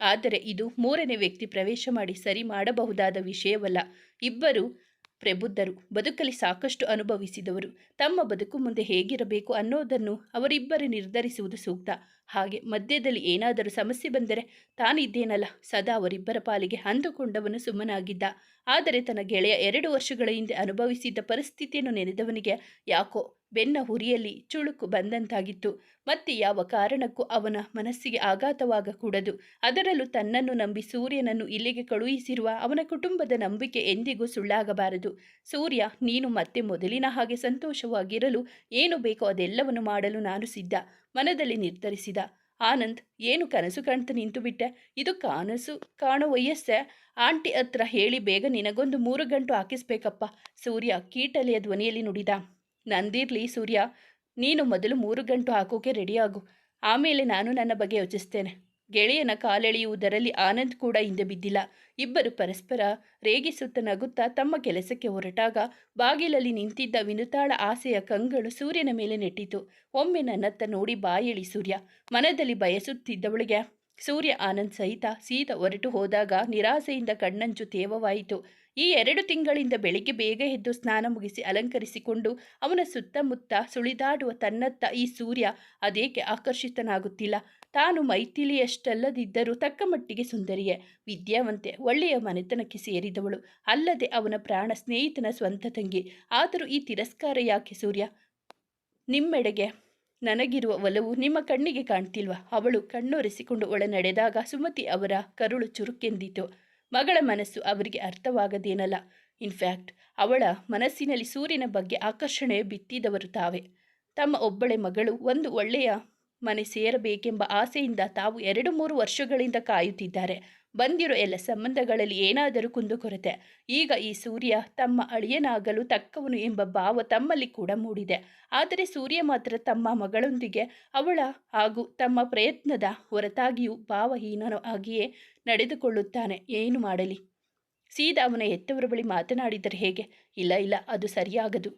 ಆದರೆ ಇದು ಮೂರನೇ ವ್ಯಕ್ತಿ ಪ್ರವೇಶ ಮಾಡಿ ಸರಿ ಮಾಡಬಹುದಾದ ವಿಷಯವಲ್ಲ. ಇಬ್ಬರು ಪ್ರಬುದ್ಧರು ಬದುಕಲಿ ಸಾಕಷ್ಟು ಅನುಭವಿಸಿದವರು. ತಮ್ಮ ಬದುಕು ಮುಂದೆ ಹೇಗಿರಬೇಕು ಅನ್ನೋದನ್ನು ಅವರಿಬ್ಬರು ನಿರ್ಧರಿಸುವುದು ಸೂಕ್ತ. ಹಾಗೆ ಮಧ್ಯದಲ್ಲಿ ಏನಾದರೂ ಸಮಸ್ಯೆ ಬಂದರೆ ತಾನಿದ್ದೇನಲ್ಲ. ಸದಾ ಅವರಿಬ್ಬರ ಪಾಲಿಗೆ ಅಂದುಕೊಂಡವನು ಸುಮ್ಮನಾಗಿದ್ದ. ಆದರೆ ತನ್ನ ಗೆಳೆಯ ಎರಡು ವರ್ಷಗಳ ಹಿಂದೆ ಅನುಭವಿಸಿದ್ದ ಪರಿಸ್ಥಿತಿಯನ್ನು ನೆನೆದವನಿಗೆ ಯಾಕೋ ಬೆನ್ನ ಹುರಿಯಲ್ಲಿ ಚುಳುಕು ಬಂದಂತಾಗಿತ್ತು. ಮತ್ತೆ ಯಾವ ಕಾರಣಕ್ಕೂ ಅವನ ಮನಸ್ಸಿಗೆ ಆಘಾತವಾಗಕೂಡದು. ಅದರಲ್ಲೂ ತನ್ನನ್ನು ನಂಬಿ ಸೂರ್ಯನನ್ನು ಇಲ್ಲಿಗೆ ಕಳುಹಿಸಿರುವ ಅವನ ಕುಟುಂಬದ ನಂಬಿಕೆ ಎಂದಿಗೂ ಸುಳ್ಳಾಗಬಾರದು. ಸೂರ್ಯ, ನೀನು ಮತ್ತೆ ಮೊದಲಿನ ಹಾಗೆ ಸಂತೋಷವಾಗಿರಲು ಏನು ಬೇಕೋ ಅದೆಲ್ಲವನ್ನು ಮಾಡಲು ನಾನು ಸಿದ್ಧ. ಮನದಲ್ಲಿ ನಿರ್ಧರಿಸಿದ. ಆನಂದ್, ಏನು ಕನಸು ಕಾಣ್ತಾ ನಿಂತು ಬಿಟ್ಟೆ? ಇದು ಕನಸು ಕಾಣೋ ವಯಸ್ಸೆ. ಆಂಟಿ ಹತ್ರ ಹೇಳಿ ಬೇಗ ನಿನಗೊಂದು ಮೂರು ಗಂಟು ಹಾಕಿಸ್ಬೇಕಪ್ಪ. ಸೂರ್ಯ ಕೀಟಲೆಯ ಧ್ವನಿಯಲ್ಲಿ ನುಡಿದ. ನಂದಿರ್ಲಿ ಸೂರ್ಯ, ನೀನು ಮೊದಲು ಮೂರು ಗಂಟು ಹಾಕೋಕೆ ರೆಡಿಯಾಗು ಆಮೇಲೆ ನಾನು ನನ್ನ ಬಗ್ಗೆ ಯೋಚಿಸ್ತೇನೆ. ಗೆಳೆಯನ ಕಾಲೆಳೆಯುವುದರಲ್ಲಿ ಆನಂದ್ ಕೂಡ ಹಿಂದೆ ಬಿದ್ದಿಲ್ಲ. ಇಬ್ಬರು ಪರಸ್ಪರ ರೇಗಿಸುತ್ತ ನಗುತ್ತಾ ತಮ್ಮ ಕೆಲಸಕ್ಕೆ ಹೊರಟಾಗ ಬಾಗಿಲಲ್ಲಿ ನಿಂತಿದ್ದ ವಿನುತಾಳ ಆಸೆಯ ಕಂಗಳು ಸೂರ್ಯನ ಮೇಲೆ ನೆಟ್ಟಿತು. ಒಮ್ಮೆ ನನ್ನತ್ತ ನೋಡಿ ಬಾಯಿಳಿ ಸೂರ್ಯ. ಮನದಲ್ಲಿ ಬಯಸುತ್ತಿದ್ದವಳಿಗೆ ಸೂರ್ಯ ಆನಂದ್ ಸಹಿತ ಸೀದ ಹೊರಟು ಹೋದಾಗ ನಿರಾಸೆಯಿಂದ ಕಣ್ಣಂಚು ತೇವವಾಯಿತು. ಈ ಎರಡು ತಿಂಗಳಿಂದ ಬೆಳಿಗ್ಗೆ ಬೇಗ ಎದ್ದು ಸ್ನಾನ ಮುಗಿಸಿ ಅಲಂಕರಿಸಿಕೊಂಡು ಅವನ ಸುತ್ತಮುತ್ತ ಸುಳಿದಾಡುವ ತನ್ನತ್ತ ಈ ಸೂರ್ಯ ಅದೇಕೆ ಆಕರ್ಷಿತನಾಗುತ್ತಿಲ್ಲ. ತಾನು ಮೈಥಿಲಿಯಷ್ಟಲ್ಲದಿದ್ದರೂ ತಕ್ಕ ಮಟ್ಟಿಗೆ ಸುಂದರಿಯೇ. ವಿದ್ಯಾವಂತೆ ಒಳ್ಳೆಯ ಮನೆತನಕ್ಕೆ ಸೇರಿದವಳು. ಅಲ್ಲದೆ ಅವನ ಪ್ರಾಣ ಸ್ನೇಹಿತನ ಸ್ವಂತ ತಂಗಿ. ಆದರೂ ಈ ತಿರಸ್ಕಾರ ಯಾಕೆ ಸೂರ್ಯ? ನಿಮ್ಮೆಡೆಗೆ ನನಗಿರುವ ಒಲವು ನಿಮ್ಮ ಕಣ್ಣಿಗೆ ಕಾಣ್ತಿಲ್ವಾ? ಅವಳು ಕಣ್ಣೊರೆಸಿಕೊಂಡು ಒಳ ನಡೆದಾಗ ಸುಮತಿ ಅವರ ಕರುಳು ಚುರುಕೆಂದಿತು. ಮಗಳ ಮನಸ್ಸು ಅವರಿಗೆ ಅರ್ಥವಾಗದೇನಲ್ಲ. ಇನ್ಫ್ಯಾಕ್ಟ್ ಅವಳ ಮನಸ್ಸಿನಲ್ಲಿ ಸೂರ್ಯನ ಬಗ್ಗೆ ಆಕರ್ಷಣೆ ಬಿತ್ತಿದವರು ತಾವೇ. ತಮ್ಮ ಒಬ್ಬಳೆ ಮಗಳು ಒಂದು ಒಳ್ಳೆಯ ಮನೆ ಸೇರಬೇಕೆಂಬ ಆಸೆಯಿಂದ ತಾವು ಎರಡು ಮೂರು ವರ್ಷಗಳಿಂದ ಕಾಯುತ್ತಿದ್ದಾರೆ. ಬಂದಿರೋ ಎಲ್ಲ ಸಂಬಂಧಗಳಲ್ಲಿ ಏನಾದರೂ ಕುಂದುಕೊರತೆ ಈಗ ಈ ಸೂರ್ಯ ತಮ್ಮ ಅಳಿಯನಾಗಲು ತಕ್ಕವನು ಎಂಬ ಭಾವ ತಮ್ಮಲ್ಲಿ ಕೂಡ ಮೂಡಿದೆ. ಆದರೆ ಸೂರ್ಯ ಮಾತ್ರ ತಮ್ಮ ಮಗಳೊಂದಿಗೆ ಅವಳ ಹಾಗೂ ತಮ್ಮ ಪ್ರಯತ್ನದ ಹೊರತಾಗಿಯೂ ಭಾವಹೀನವಾಗಿಯೇ ನಡೆದುಕೊಳ್ಳುತ್ತಾನೆ. ಏನು ಮಾಡಲಿ? ಸೀದಾ ಅವನ ಎತ್ತವರ ಬಳಿ ಮಾತನಾಡಿದರೆ ಹೇಗೆ? ಇಲ್ಲ ಇಲ್ಲ, ಅದು ಸರಿಯಾಗದು.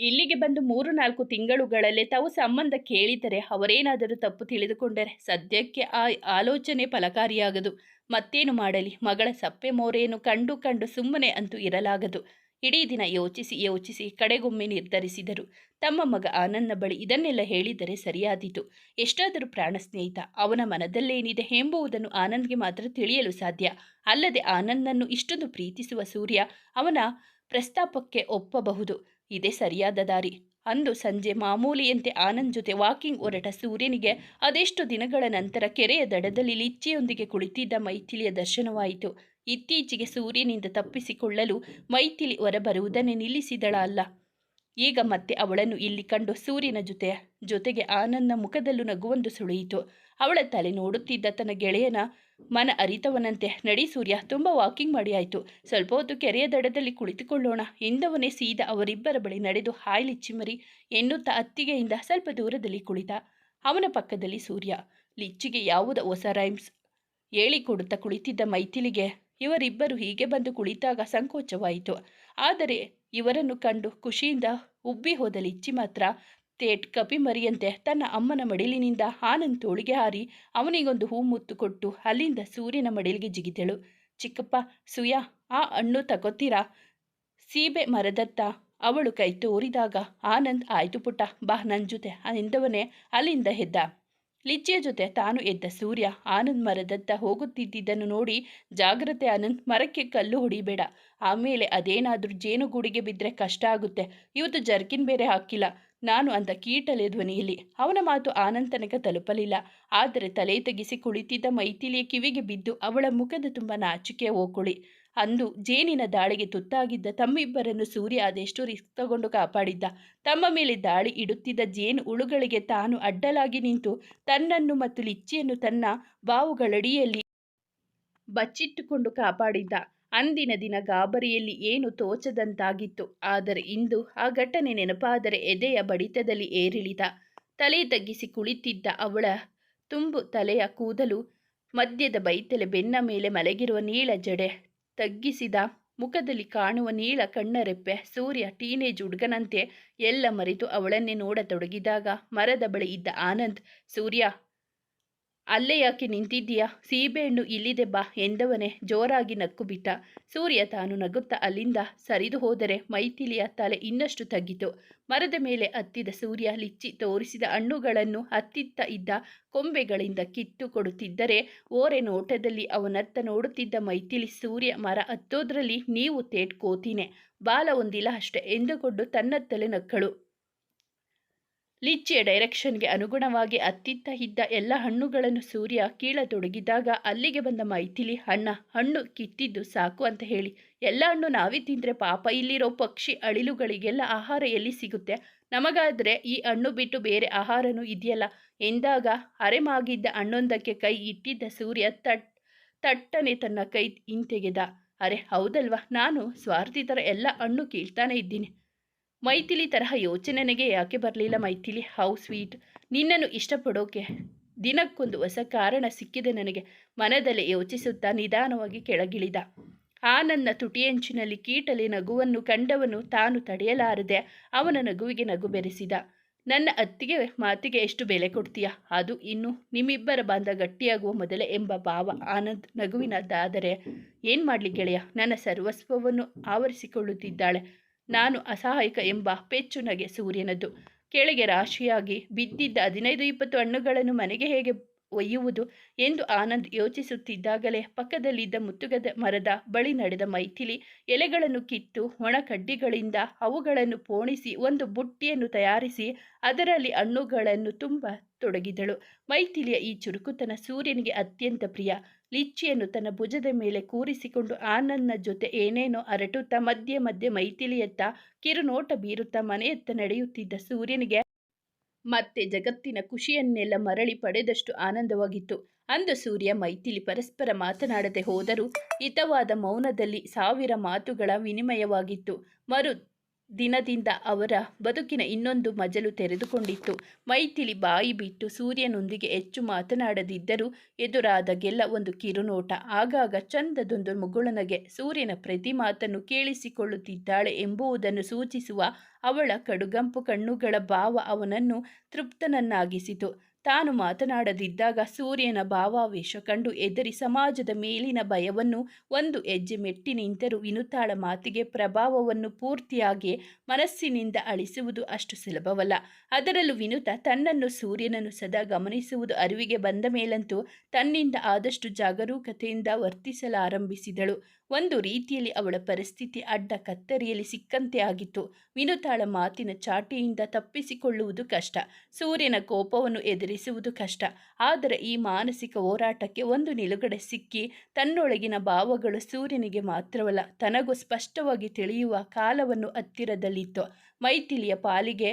ಇಲ್ಲಿಗೆ ಬಂದು ಮೂರು ನಾಲ್ಕು ತಿಂಗಳುಗಳಲ್ಲೇ ತಾವು ಸಂಬಂಧ ಕೇಳಿದರೆ ಅವರೇನಾದರೂ ತಪ್ಪು ತಿಳಿದುಕೊಂಡರೆ ಸದ್ಯಕ್ಕೆ ಆ ಆಲೋಚನೆ ಫಲಕಾರಿಯಾಗದು. ಮತ್ತೇನು ಮಾಡಲಿ? ಮಗಳ ಸಪ್ಪೆ ಮೋರೆಯನ್ನು ಕಂಡು ಕಂಡು ಸುಮ್ಮನೆ ಅಂತೂ ಇರಲಾಗದು. ಇಡೀ ದಿನ ಯೋಚಿಸಿ ಯೋಚಿಸಿ ಕಡೆಗೊಮ್ಮೆ ನಿರ್ಧರಿಸಿದರು. ತಮ್ಮ ಮಗ ಆನಂದನ ಬಳಿ ಇದನ್ನೆಲ್ಲ ಹೇಳಿದರೆ ಸರಿಯಾದೀತು. ಎಷ್ಟಾದರೂ ಪ್ರಾಣ ಸ್ನೇಹಿತ, ಅವನ ಮನದಲ್ಲೇನಿದೆ ಎಂಬುದನ್ನು ಆನಂದ್ಗೆ ಮಾತ್ರ ತಿಳಿಯಲು ಸಾಧ್ಯ. ಅಲ್ಲದೆ ಆನಂದನ್ನು ಇಷ್ಟೊಂದು ಪ್ರೀತಿಸುವ ಸೂರ್ಯ ಅವನ ಪ್ರಸ್ತಾಪಕ್ಕೆ ಒಪ್ಪಬಹುದು. ಇದೇ ಸರಿಯಾದ ದಾರಿ. ಅಂದು ಸಂಜೆ ಮಾಮೂಲಿಯಂತೆ ಆನಂದ್ ಜೊತೆ ವಾಕಿಂಗ್ ಹೊರಟ ಸೂರ್ಯನಿಗೆ ಅದೆಷ್ಟು ದಿನಗಳ ನಂತರ ಕೆರೆಯ ದಡದಲ್ಲಿ ಲಿಚ್ಚಿಯೊಂದಿಗೆ ಕುಳಿತಿದ್ದ ಮೈಥಿಲಿಯ ದರ್ಶನವಾಯಿತು. ಇತ್ತೀಚೆಗೆ ಸೂರ್ಯನಿಂದ ತಪ್ಪಿಸಿಕೊಳ್ಳಲು ಮೈಥಿಲಿ ಹೊರಬರುವುದನ್ನೇ ನಿಲ್ಲಿಸಿದಳ ಅಲ್ಲ ಈಗ ಮತ್ತೆ ಅವಳನ್ನು ಇಲ್ಲಿ ಕಂಡು ಸೂರ್ಯನ ಜೊತೆ, ಜೊತೆಗೆ ಆನಂದ್ನ ಮುಖದಲ್ಲೂ ನಗುವೊಂದು ಸುಳಿಯಿತು. ಅವಳ ತಲೆ ನೋಡುತ್ತಿದ್ದ ತನ್ನ ಗೆಳೆಯನ ಮನ ಅರಿತವನಂತೆ ನಡಿ ಸೂರ್ಯ, ತುಂಬ ವಾಕಿಂಗ್ ಮಾಡಿ ಆಯಿತು. ಸ್ವಲ್ಪ ಹೊತ್ತು ಕೆರೆಯ ದಡದಲ್ಲಿ ಕುಳಿತುಕೊಳ್ಳೋಣ. ಎಂದವನೇ ಸೀದಾ ಅವರಿಬ್ಬರ ಬಳಿ ನಡೆದು ಹಾಯ್ ಲಿಚ್ಚಿಮರಿ ಎನ್ನುತ್ತಾ ಅತ್ತಿಗೆಯಿಂದ ಸ್ವಲ್ಪ ದೂರದಲ್ಲಿ ಕುಳಿತ. ಅವನ ಪಕ್ಕದಲ್ಲಿ ಸೂರ್ಯ. ಲಿಚ್ಚಿಗೆ ಯಾವುದ ಹೊಸ ರೈಮ್ಸ್ ಹೇಳಿಕೊಡುತ್ತಾ ಕುಳಿತಿದ್ದ ಮೈಥಿಲಿಗೆ. ಇವರಿಬ್ಬರು ಹೀಗೆ ಬಂದು ಕುಳಿತಾಗ ಸಂಕೋಚವಾಯಿತು. ಆದರೆ ಇವರನ್ನು ಕಂಡು ಖುಷಿಯಿಂದ ಉಬ್ಬಿ ಹೋದ ಲಿಚ್ಚಿ ಮಾತ್ರ. ತೇಟ್ ಕಪಿ ಮರಿಯಂತೆ ತನ್ನ ಅಮ್ಮನ ಮಡಿಲಿನಿಂದ ಆನಂದ್ ತೋಳಿಗೆ ಹಾರಿ ಅವನಿಗೊಂದು ಹೂ ಮುತ್ತು ಕೊಟ್ಟು ಅಲ್ಲಿಂದ ಸೂರ್ಯನ ಮಡಿಲಿಗೆ ಜಿಗಿದಳು. ಚಿಕ್ಕಪ್ಪ ಸುಯಾ ಆ ಹಣ್ಣು ತಗೋತೀರಾ ಸೀಬೆ ಮರದತ್ತ ಅವಳು ಕೈ ತೋರಿದಾಗ ಆನಂದ್, ಆಯ್ತು ಪುಟ್ಟ, ಬಾ ನನ್ನ ಜೊತೆ ಎಂದವನೇ ಅಲ್ಲಿಂದ ಎದ್ದ ಲಿಚ್ಚಿಯ ಜೊತೆ ತಾನು ಎದ್ದ ಸೂರ್ಯ ಆನಂದ್ ಮರದತ್ತ ಹೋಗುತ್ತಿದ್ದುದನ್ನು ನೋಡಿ ಜಾಗ್ರತೆ ಆನಂದ್ ಮರಕ್ಕೆ ಕಲ್ಲು ಹೊಡಿಬೇಡ. ಆಮೇಲೆ ಅದೇನಾದರೂ ಜೇನುಗೂಡಿಗೆ ಬಿದ್ದರೆ ಕಷ್ಟ ಆಗುತ್ತೆ. ಇವತ್ತು ಜರ್ಕಿನ್ ಬೇರೆ ಹಾಕಿಲ್ಲ. ನಾನು ಅಂತ ಕೀಟಲೆ ಧ್ವನಿಯಲ್ಲಿ. ಅವನ ಮಾತು ಆನಂದ್ ತನಕ ತಲುಪಲಿಲ್ಲ. ಆದರೆ ತಲೆ ತೆಗೆಸಿ ಕುಳಿತಿದ್ದ ಮೈಥಿಲಿಯ ಕಿವಿಗೆ ಬಿದ್ದು ಅವಳ ಮುಖದ ತುಂಬ ನಾಚಿಕೆ ಓಕುಳಿ ಅಂದು ಜೇನಿನ ದಾಳಿಗೆ ತುತ್ತಾಗಿದ್ದ ತಮ್ಮಿಬ್ಬರನ್ನು ಸೂರ್ಯ ಅದೆಷ್ಟು ರಿಸ್ಕ್ ತಗೊಂಡು ಕಾಪಾಡಿದ್ದ. ತಮ್ಮ ಮೇಲೆ ದಾಳಿ ಇಡುತ್ತಿದ್ದ ಜೇನು ಉಳುಗಳಿಗೆ ತಾನು ಅಡ್ಡಲಾಗಿ ನಿಂತು ತನ್ನನ್ನು ಮತ್ತು ಲಿಚ್ಚಿಯನ್ನು ತನ್ನ ಬಾವುಗಳಡಿಯಲ್ಲಿ ಬಚ್ಚಿಟ್ಟುಕೊಂಡು ಕಾಪಾಡಿದ್ದ. ಅಂದಿನ ದಿನ ಗಾಬರಿಯಲ್ಲಿ ಏನು ತೋಚದಂತಾಗಿತ್ತು. ಆದರೆ ಇಂದು ಆ ಘಟನೆ ನೆನಪಾದರೆ ಎದೆಯ ಬಡಿತದಲ್ಲಿ ಏರಿಳಿದ ತಲೆ ತಗ್ಗಿಸಿ ಕುಳಿತಿದ್ದ ಅವಳ ತುಂಬು ತಲೆಯ ಕೂದಲು ಮದ್ಯದ ಬೈತಲೆ ಬೆನ್ನ ಮೇಲೆ ಮಲಗಿರುವ ನೀಳ ಜಡೆ ತಗ್ಗಿಸಿದ ಮುಖದಲ್ಲಿ ಕಾಣುವ ನೀಳ ಕಣ್ಣರೆಪ್ಪೆ ಸೂರ್ಯ ಟೀನೇಜ್ ಹುಡುಗನಂತೆ ಎಲ್ಲ ಮರೆತು ಅವಳನ್ನೇ ನೋಡತೊಡಗಿದಾಗ ಮರದ ಬಳಿ ಇದ್ದ ಆನಂದ್, ಸೂರ್ಯ ಅಲ್ಲೇ ಯಾಕೆ ನಿಂತಿದ್ದೀಯಾ? ಸೀಬೆಹಣ್ಣು ಇಲ್ಲಿದೆ ಬಾ ಎಂದವನೇ ಜೋರಾಗಿ ನಕ್ಕು ಬಿಟ್ಟ ಸೂರ್ಯ ತಾನು ನಗುತ್ತಾ ಅಲ್ಲಿಂದ ಸರಿದು ಹೋದರೆ ಮೈಥಿಲಿಯ ತಲೆ ಇನ್ನಷ್ಟು ತಗ್ಗಿತು. ಮರದ ಮೇಲೆ ಹತ್ತಿದ ಸೂರ್ಯ ಲಿಚ್ಚಿ ತೋರಿಸಿದ ಹಣ್ಣುಗಳನ್ನು ಹತ್ತಿತ್ತ ಇದ್ದ ಕೊಂಬೆಗಳಿಂದ ಕಿತ್ತು ಕೊಡುತ್ತಿದ್ದರೆ ಓರೆ ನೋಟದಲ್ಲಿ ಅವನತ್ತ ನೋಡುತ್ತಿದ್ದ ಮೈಥಿಲಿ ಸೂರ್ಯ ಮರ ಹತ್ತೋದ್ರಲ್ಲಿ ನೀವು ತೇಟ್ ಕೋತಿನೆ ಬಾಲ ಒಂದಿಲ್ಲ ಅಷ್ಟೆ ಎಂದುಕೊಂಡು ತನ್ನತ್ತಲೇ ನಕ್ಕಳು. ಲಿಚ್ಚಿಯ ಡೈರೆಕ್ಷನ್ಗೆ ಅನುಗುಣವಾಗಿ ಅತ್ತಿತ್ತ ಇದ್ದ ಎಲ್ಲ ಹಣ್ಣುಗಳನ್ನು ಸೂರ್ಯ ಕೀಳತೊಡಗಿದಾಗ ಅಲ್ಲಿಗೆ ಬಂದ ಮೈಥಿಲಿ ಹಣ್ಣ ಹಣ್ಣು ಕಿತ್ತಿದ್ದು ಸಾಕು ಅಂತ ಹೇಳಿ. ಎಲ್ಲ ಹಣ್ಣು ನಾವೇ ತಿಂದರೆ ಪಾಪ ಇಲ್ಲಿರೋ ಪಕ್ಷಿ ಅಳಿಲುಗಳಿಗೆಲ್ಲ ಆಹಾರ ಎಲ್ಲಿ ಸಿಗುತ್ತೆ? ನಮಗಾದರೆ ಈ ಹಣ್ಣು ಬಿಟ್ಟು ಬೇರೆ ಆಹಾರನೂ ಇದೆಯಲ್ಲ? ಎಂದಾಗ ಅರೆಮಾಗಿದ್ದ ಹಣ್ಣೊಂದಕ್ಕೆ ಕೈ ಇಟ್ಟಿದ್ದ ಸೂರ್ಯ ತಟ್, ತಟ್ಟನೆ ತನ್ನ ಕೈ ಹಿಂತೆಗೆದ. ಅರೆ, ಹೌದಲ್ವಾ? ನಾನು ಸ್ವಾರ್ಥಿ ಥರ ಎಲ್ಲ ಹಣ್ಣು ಕೀಳ್ತಾನೆ ಇದ್ದೀನಿ. ಮೈಥಿಲಿ ತರಹ ಯೋಚನೆ ಯಾಕೆ ಬರಲಿಲ್ಲ ಮೈಥಿಲಿ? How sweet. ನಿನ್ನನ್ನು ಇಷ್ಟಪಡೋಕೆ ದಿನಕ್ಕೊಂದು ಹೊಸ ಕಾರಣ ಸಿಕ್ಕಿದೆ ನನಗೆ. ಮನದಲ್ಲಿ ಯೋಚಿಸುತ್ತಾ ನಿಧಾನವಾಗಿ ಕೆಳಗಿಳಿದ. ಆ ನನ್ನ ತುಟಿಯಂಚಿನಲ್ಲಿ ಕೀಟಲಿ ನಗುವನ್ನು ಕಂಡವನು ತಾನು ತಡೆಯಲಾರದೆ ಅವನ ನಗುವಿಗೆ ನಗು ಬೆರೆಸಿದ. ನನ್ನ ಅತ್ತಿಗೆ ಮಾತಿಗೆ ಎಷ್ಟು ಬೆಲೆ ಕೊಡ್ತೀಯ? ಅದು ಇನ್ನು ನಿಮ್ಮಿಬ್ಬರ ಬಾಂಧ ಗಟ್ಟಿಯಾಗುವ ಮೊದಲೇ ಎಂಬ ಭಾವ ಆನಂದ್ ನಗುವಿನದ್ದಾದರೆ ಏನು ಮಾಡಲಿ ಗೆಳೆಯ? ನನ್ನ ಸರ್ವಸ್ವವನ್ನು ಆವರಿಸಿಕೊಳ್ಳುತ್ತಿದ್ದಾಳೆ. ನಾನು ಅಸಹಾಯಕ ಎಂಬ ಪೆಚ್ಚು ನಗೆ ಸೂರ್ಯನದ್ದು. ಕೆಳಗೆ ರಾಶಿಯಾಗಿ ಬಿದ್ದಿದ್ದ ಹದಿನೈದು ಇಪ್ಪತ್ತು ಹಣ್ಣುಗಳನ್ನು ಮನೆಗೆ ಹೇಗೆ ಒಯ್ಯುವುದು ಎಂದು ಆನಂದ್ ಯೋಚಿಸುತ್ತಿದ್ದಾಗಲೇ ಪಕ್ಕದಲ್ಲಿದ್ದ ಮುತ್ತುಗದ ಮರದ ಬಳಿ ನಡೆದ ಮೈಥಿಲಿ ಎಲೆಗಳನ್ನು ಕಿತ್ತು ಒಣ ಕಡ್ಡಿಗಳಿಂದ ಅವುಗಳನ್ನು ಪೋಣಿಸಿ ಒಂದು ಬುಟ್ಟಿಯನ್ನು ತಯಾರಿಸಿ ಅದರಲ್ಲಿ ಹಣ್ಣುಗಳನ್ನು ತುಂಬ ತೊಡಗಿದಳು. ಮೈಥಿಲಿಯ ಈ ಚುರುಕುತನ ಸೂರ್ಯನಿಗೆ ಅತ್ಯಂತ ಪ್ರಿಯ. ಲಿಚ್ಚಿಯನ್ನು ತನ್ನ ಭುಜದ ಮೇಲೆ ಕೂರಿಸಿಕೊಂಡು ಆನಂದ್ನ ಜೊತೆ ಏನೇನೋ ಅರಟುತ್ತಾ ಮಧ್ಯೆ ಮಧ್ಯೆ ಮೈಥಿಲಿಯತ್ತ ಕಿರುನೋಟ ಬೀರುತ್ತಾ ಮನೆಯತ್ತ ನಡೆಯುತ್ತಿದ್ದ ಸೂರ್ಯನಿಗೆ ಮತ್ತೆ ಜಗತ್ತಿನ ಖುಷಿಯನ್ನೆಲ್ಲ ಮರಳಿ ಪಡೆದಷ್ಟು ಆನಂದವಾಗಿತ್ತು. ಅಂದು ಸೂರ್ಯ ಮೈಥಿಲಿ ಪರಸ್ಪರ ಮಾತನಾಡದೆ ಹೋದರೂ ಹಿತವಾದ ಮೌನದಲ್ಲಿ ಸಾವಿರ ಮಾತುಗಳ ವಿನಿಮಯವಾಗಿತ್ತು. ಮರು ದಿನದಿಂದ ಅವರ ಬದುಕಿನ ಇನ್ನೊಂದು ಮಜಲು ತೆರೆದುಕೊಂಡಿತ್ತು. ಮೈಥಿಲಿ ಬಾಯಿ ಬಿಟ್ಟು ಸೂರ್ಯನೊಂದಿಗೆ ಹೆಚ್ಚು ಮಾತನಾಡದಿದ್ದರೂ ಎದುರಾದ ಗೆಲ್ಲ ಒಂದು ಕಿರುನೋಟ. ಆಗಾಗ ಚಂದದೊಂದು ಮುಗುಳನಗೆ ಸೂರ್ಯನ ಪ್ರತಿ ಮಾತನ್ನು ಕೇಳಿಸಿಕೊಳ್ಳುತ್ತಿದ್ದಾಳೆ ಎಂಬುವುದನ್ನು ಸೂಚಿಸುವ ಅವಳ ಕಡುಗಂಪು ಕಣ್ಣುಗಳ ಭಾವ ಅವನನ್ನು ತೃಪ್ತನನ್ನಾಗಿಸಿತು. ತಾನು ಮಾತನಾಡದಿದ್ದಾಗ ಸೂರ್ಯನ ಭಾವಾವೇಶ ಕಂಡು ಎದರಿ ಸಮಾಜದ ಮೇಲಿನ ಭಯವನ್ನು ಒಂದು ಹೆಜ್ಜೆ ಮೆಟ್ಟಿ ನಿಂತರೂ ವಿನುತಾಳ ಮಾತಿಗೆ ಪ್ರಭಾವವನ್ನು ಪೂರ್ತಿಯಾಗಿ ಮನಸ್ಸಿನಿಂದ ಅಳಿಸುವುದು ಅಷ್ಟು ಸುಲಭವಲ್ಲ. ಅದರಲ್ಲೂ ವಿನುತ ತನ್ನನ್ನು ಸೂರ್ಯನನ್ನು ಸದಾ ಗಮನಿಸುವುದು ಅರಿವಿಗೆ ಬಂದ ಮೇಲಂತೂ ತನ್ನಿಂದ ಆದಷ್ಟು ಜಾಗರೂಕತೆಯಿಂದ ವರ್ತಿಸಲಾರಂಭಿಸಿದಳು. ಒಂದು ರೀತಿಯಲ್ಲಿ ಅವಳ ಪರಿಸ್ಥಿತಿ ಅಡ್ಡ ಕತ್ತರಿಯಲ್ಲಿ ಸಿಕ್ಕಂತೆ ಆಗಿತ್ತು. ವಿನುತಾಳ ಮಾತಿನ ಚಾಟಿಯಿಂದ ತಪ್ಪಿಸಿಕೊಳ್ಳುವುದು ಕಷ್ಟ. ಸೂರ್ಯನ ಕೋಪವನ್ನು ಎದುರಿಸುವುದು ಕಷ್ಟ. ಆದರೆ ಈ ಮಾನಸಿಕ ಹೋರಾಟಕ್ಕೆ ಒಂದು ನಿಲುಗಡೆ ಸಿಕ್ಕಿ ತನ್ನೊಳಗಿನ ಭಾವಗಳು ಸೂರ್ಯನಿಗೆ ಮಾತ್ರವಲ್ಲ, ತನಗೂ ಸ್ಪಷ್ಟವಾಗಿ ತಿಳಿಯುವ ಕಾಲವನ್ನು ಹತ್ತಿರದಲ್ಲಿತ್ತು. ಮೈಥಿಲಿಯ ಪಾಲಿಗೆ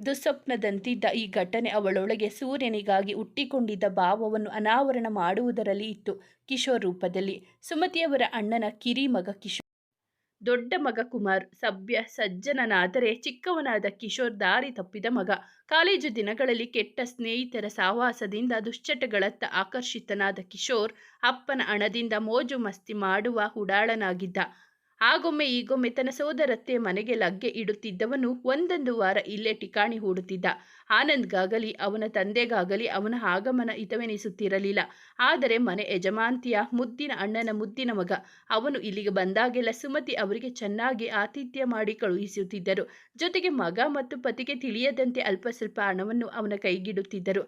ದುಸ್ವಪ್ನದಂತಿದ್ದ ಈ ಘಟನೆ ಅವಳೊಳಗೆ ಸೂರ್ಯನಿಗಾಗಿ ಹುಟ್ಟಿಕೊಂಡಿದ್ದ ಭಾವವನ್ನು ಅನಾವರಣ ಮಾಡುವುದರಲ್ಲಿ ಇತ್ತು ಕಿಶೋರ್ ರೂಪದಲ್ಲಿ. ಸುಮತಿಯವರ ಅಣ್ಣನ ಕಿರಿ ಮಗ ಕಿಶೋರ್. ದೊಡ್ಡ ಮಗ ಕುಮಾರ್, ಸಭ್ಯ, ಸಜ್ಜನನಾದರೆ ಚಿಕ್ಕವನಾದ ಕಿಶೋರ್ ದಾರಿ ತಪ್ಪಿದ ಮಗ. ಕಾಲೇಜು ದಿನಗಳಲ್ಲಿ ಕೆಟ್ಟ ಸ್ನೇಹಿತರ ಸಹವಾಸದಿಂದ ದುಶ್ಚಟಗಳತ್ತ ಆಕರ್ಷಿತನಾದ ಕಿಶೋರ್ ಅಪ್ಪನ ಹಣದಿಂದ ಮೋಜು ಮಸ್ತಿ ಮಾಡುವ ಉಡಾಳನಾಗಿದ್ದ ಆಗೊಮ್ಮೆ ಈಗೊಮ್ಮೆ ತನ್ನ ಸೋದರತ್ತೆ ಮನೆಗೆ ಲಗ್ಗೆ ಇಡುತ್ತಿದ್ದವನು ಒಂದೊಂದು ವಾರ ಇಲ್ಲೇ ಠಿಕಾಣಿ ಹೂಡುತ್ತಿದ್ದ. ಆನಂದ್ಗಾಗಲಿ, ಅವನ ತಂದೆಗಾಗಲಿ ಅವನ ಆಗಮನ ಹಿತವೆನಿಸುತ್ತಿರಲಿಲ್ಲ. ಆದರೆ ಮನೆ ಯಜಮಾಂತಿಯ ಮುದ್ದಿನ ಅಣ್ಣನ ಮುದ್ದಿನ ಮಗ, ಅವನು ಇಲ್ಲಿಗೆ ಬಂದಾಗೆಲ್ಲ ಸುಮತಿ ಅವರಿಗೆ ಚೆನ್ನಾಗಿ ಆತಿಥ್ಯ ಮಾಡಿ ಕಳುಹಿಸುತ್ತಿದ್ದರು. ಜೊತೆಗೆ ಮಗ ಮತ್ತು ಪತಿಗೆ ತಿಳಿಯದಂತೆ ಅಲ್ಪ ಸ್ವಲ್ಪ ಹಣವನ್ನು ಅವನ ಕೈಗಿಡುತ್ತಿದ್ದರು.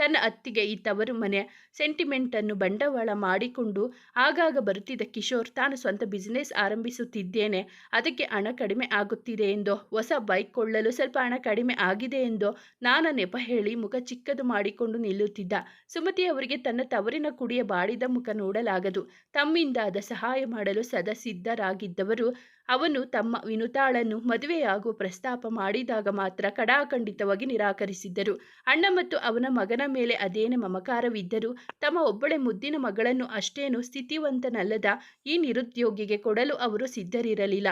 ತನ್ನ ಅತ್ತಿಗೆ ಈ ತವರು ಮನೆ ಸೆಂಟಿಮೆಂಟನ್ನು ಬಂಡವಾಳ ಮಾಡಿಕೊಂಡು ಆಗಾಗ ಬರುತ್ತಿದ್ದ ಕಿಶೋರ್, ತಾನು ಸ್ವಂತ ಬಿಸಿನೆಸ್ ಆರಂಭಿಸುತ್ತಿದ್ದೇನೆ, ಅದಕ್ಕೆ ಹಣ ಕಡಿಮೆ ಆಗುತ್ತಿದೆ ಎಂದೋ, ಹೊಸ ಬೈಕ್ ಕೊಳ್ಳಲು ಸ್ವಲ್ಪ ಹಣ ಕಡಿಮೆ ಆಗಿದೆ ಎಂದೋ ನಾನು ನೆಪ ಹೇಳಿ ಮುಖ ಚಿಕ್ಕದು ಮಾಡಿಕೊಂಡು ನಿಲ್ಲುತ್ತಿದ್ದ. ಸುಮತಿ ಅವರಿಗೆ ತನ್ನ ತವರಿನ ಕುಡಿಯ ಬಾಡಿದ ಮುಖ ನೋಡಲಾಗದು. ತಮ್ಮಿಂದಾದ ಸಹಾಯ ಮಾಡಲು ಸದಾ ಸಿದ್ಧರಾಗಿದ್ದವರು ಅವನು ತಮ್ಮ ವಿನುತಾಳನ್ನು ಮದುವೆಯಾಗುವ ಪ್ರಸ್ತಾಪ ಮಾಡಿದಾಗ ಮಾತ್ರ ಕಡಾಖಂಡಿತವಾಗಿ ನಿರಾಕರಿಸಿದ್ದರು. ಅಣ್ಣ ಮತ್ತು ಅವನ ಮಗನ ಮೇಲೆ ಅದೇನೇ ಮಮಕಾರವಿದ್ದರೂ ತಮ್ಮ ಒಬ್ಬಳೆ ಮುದ್ದಿನ ಮಗಳನ್ನು ಅಷ್ಟೇನು ಸ್ಥಿತಿವಂತನಲ್ಲದ ಈ ನಿರುದ್ಯೋಗಿಗೆ ಕೊಡಲು ಅವರು ಸಿದ್ಧರಿರಲಿಲ್ಲ.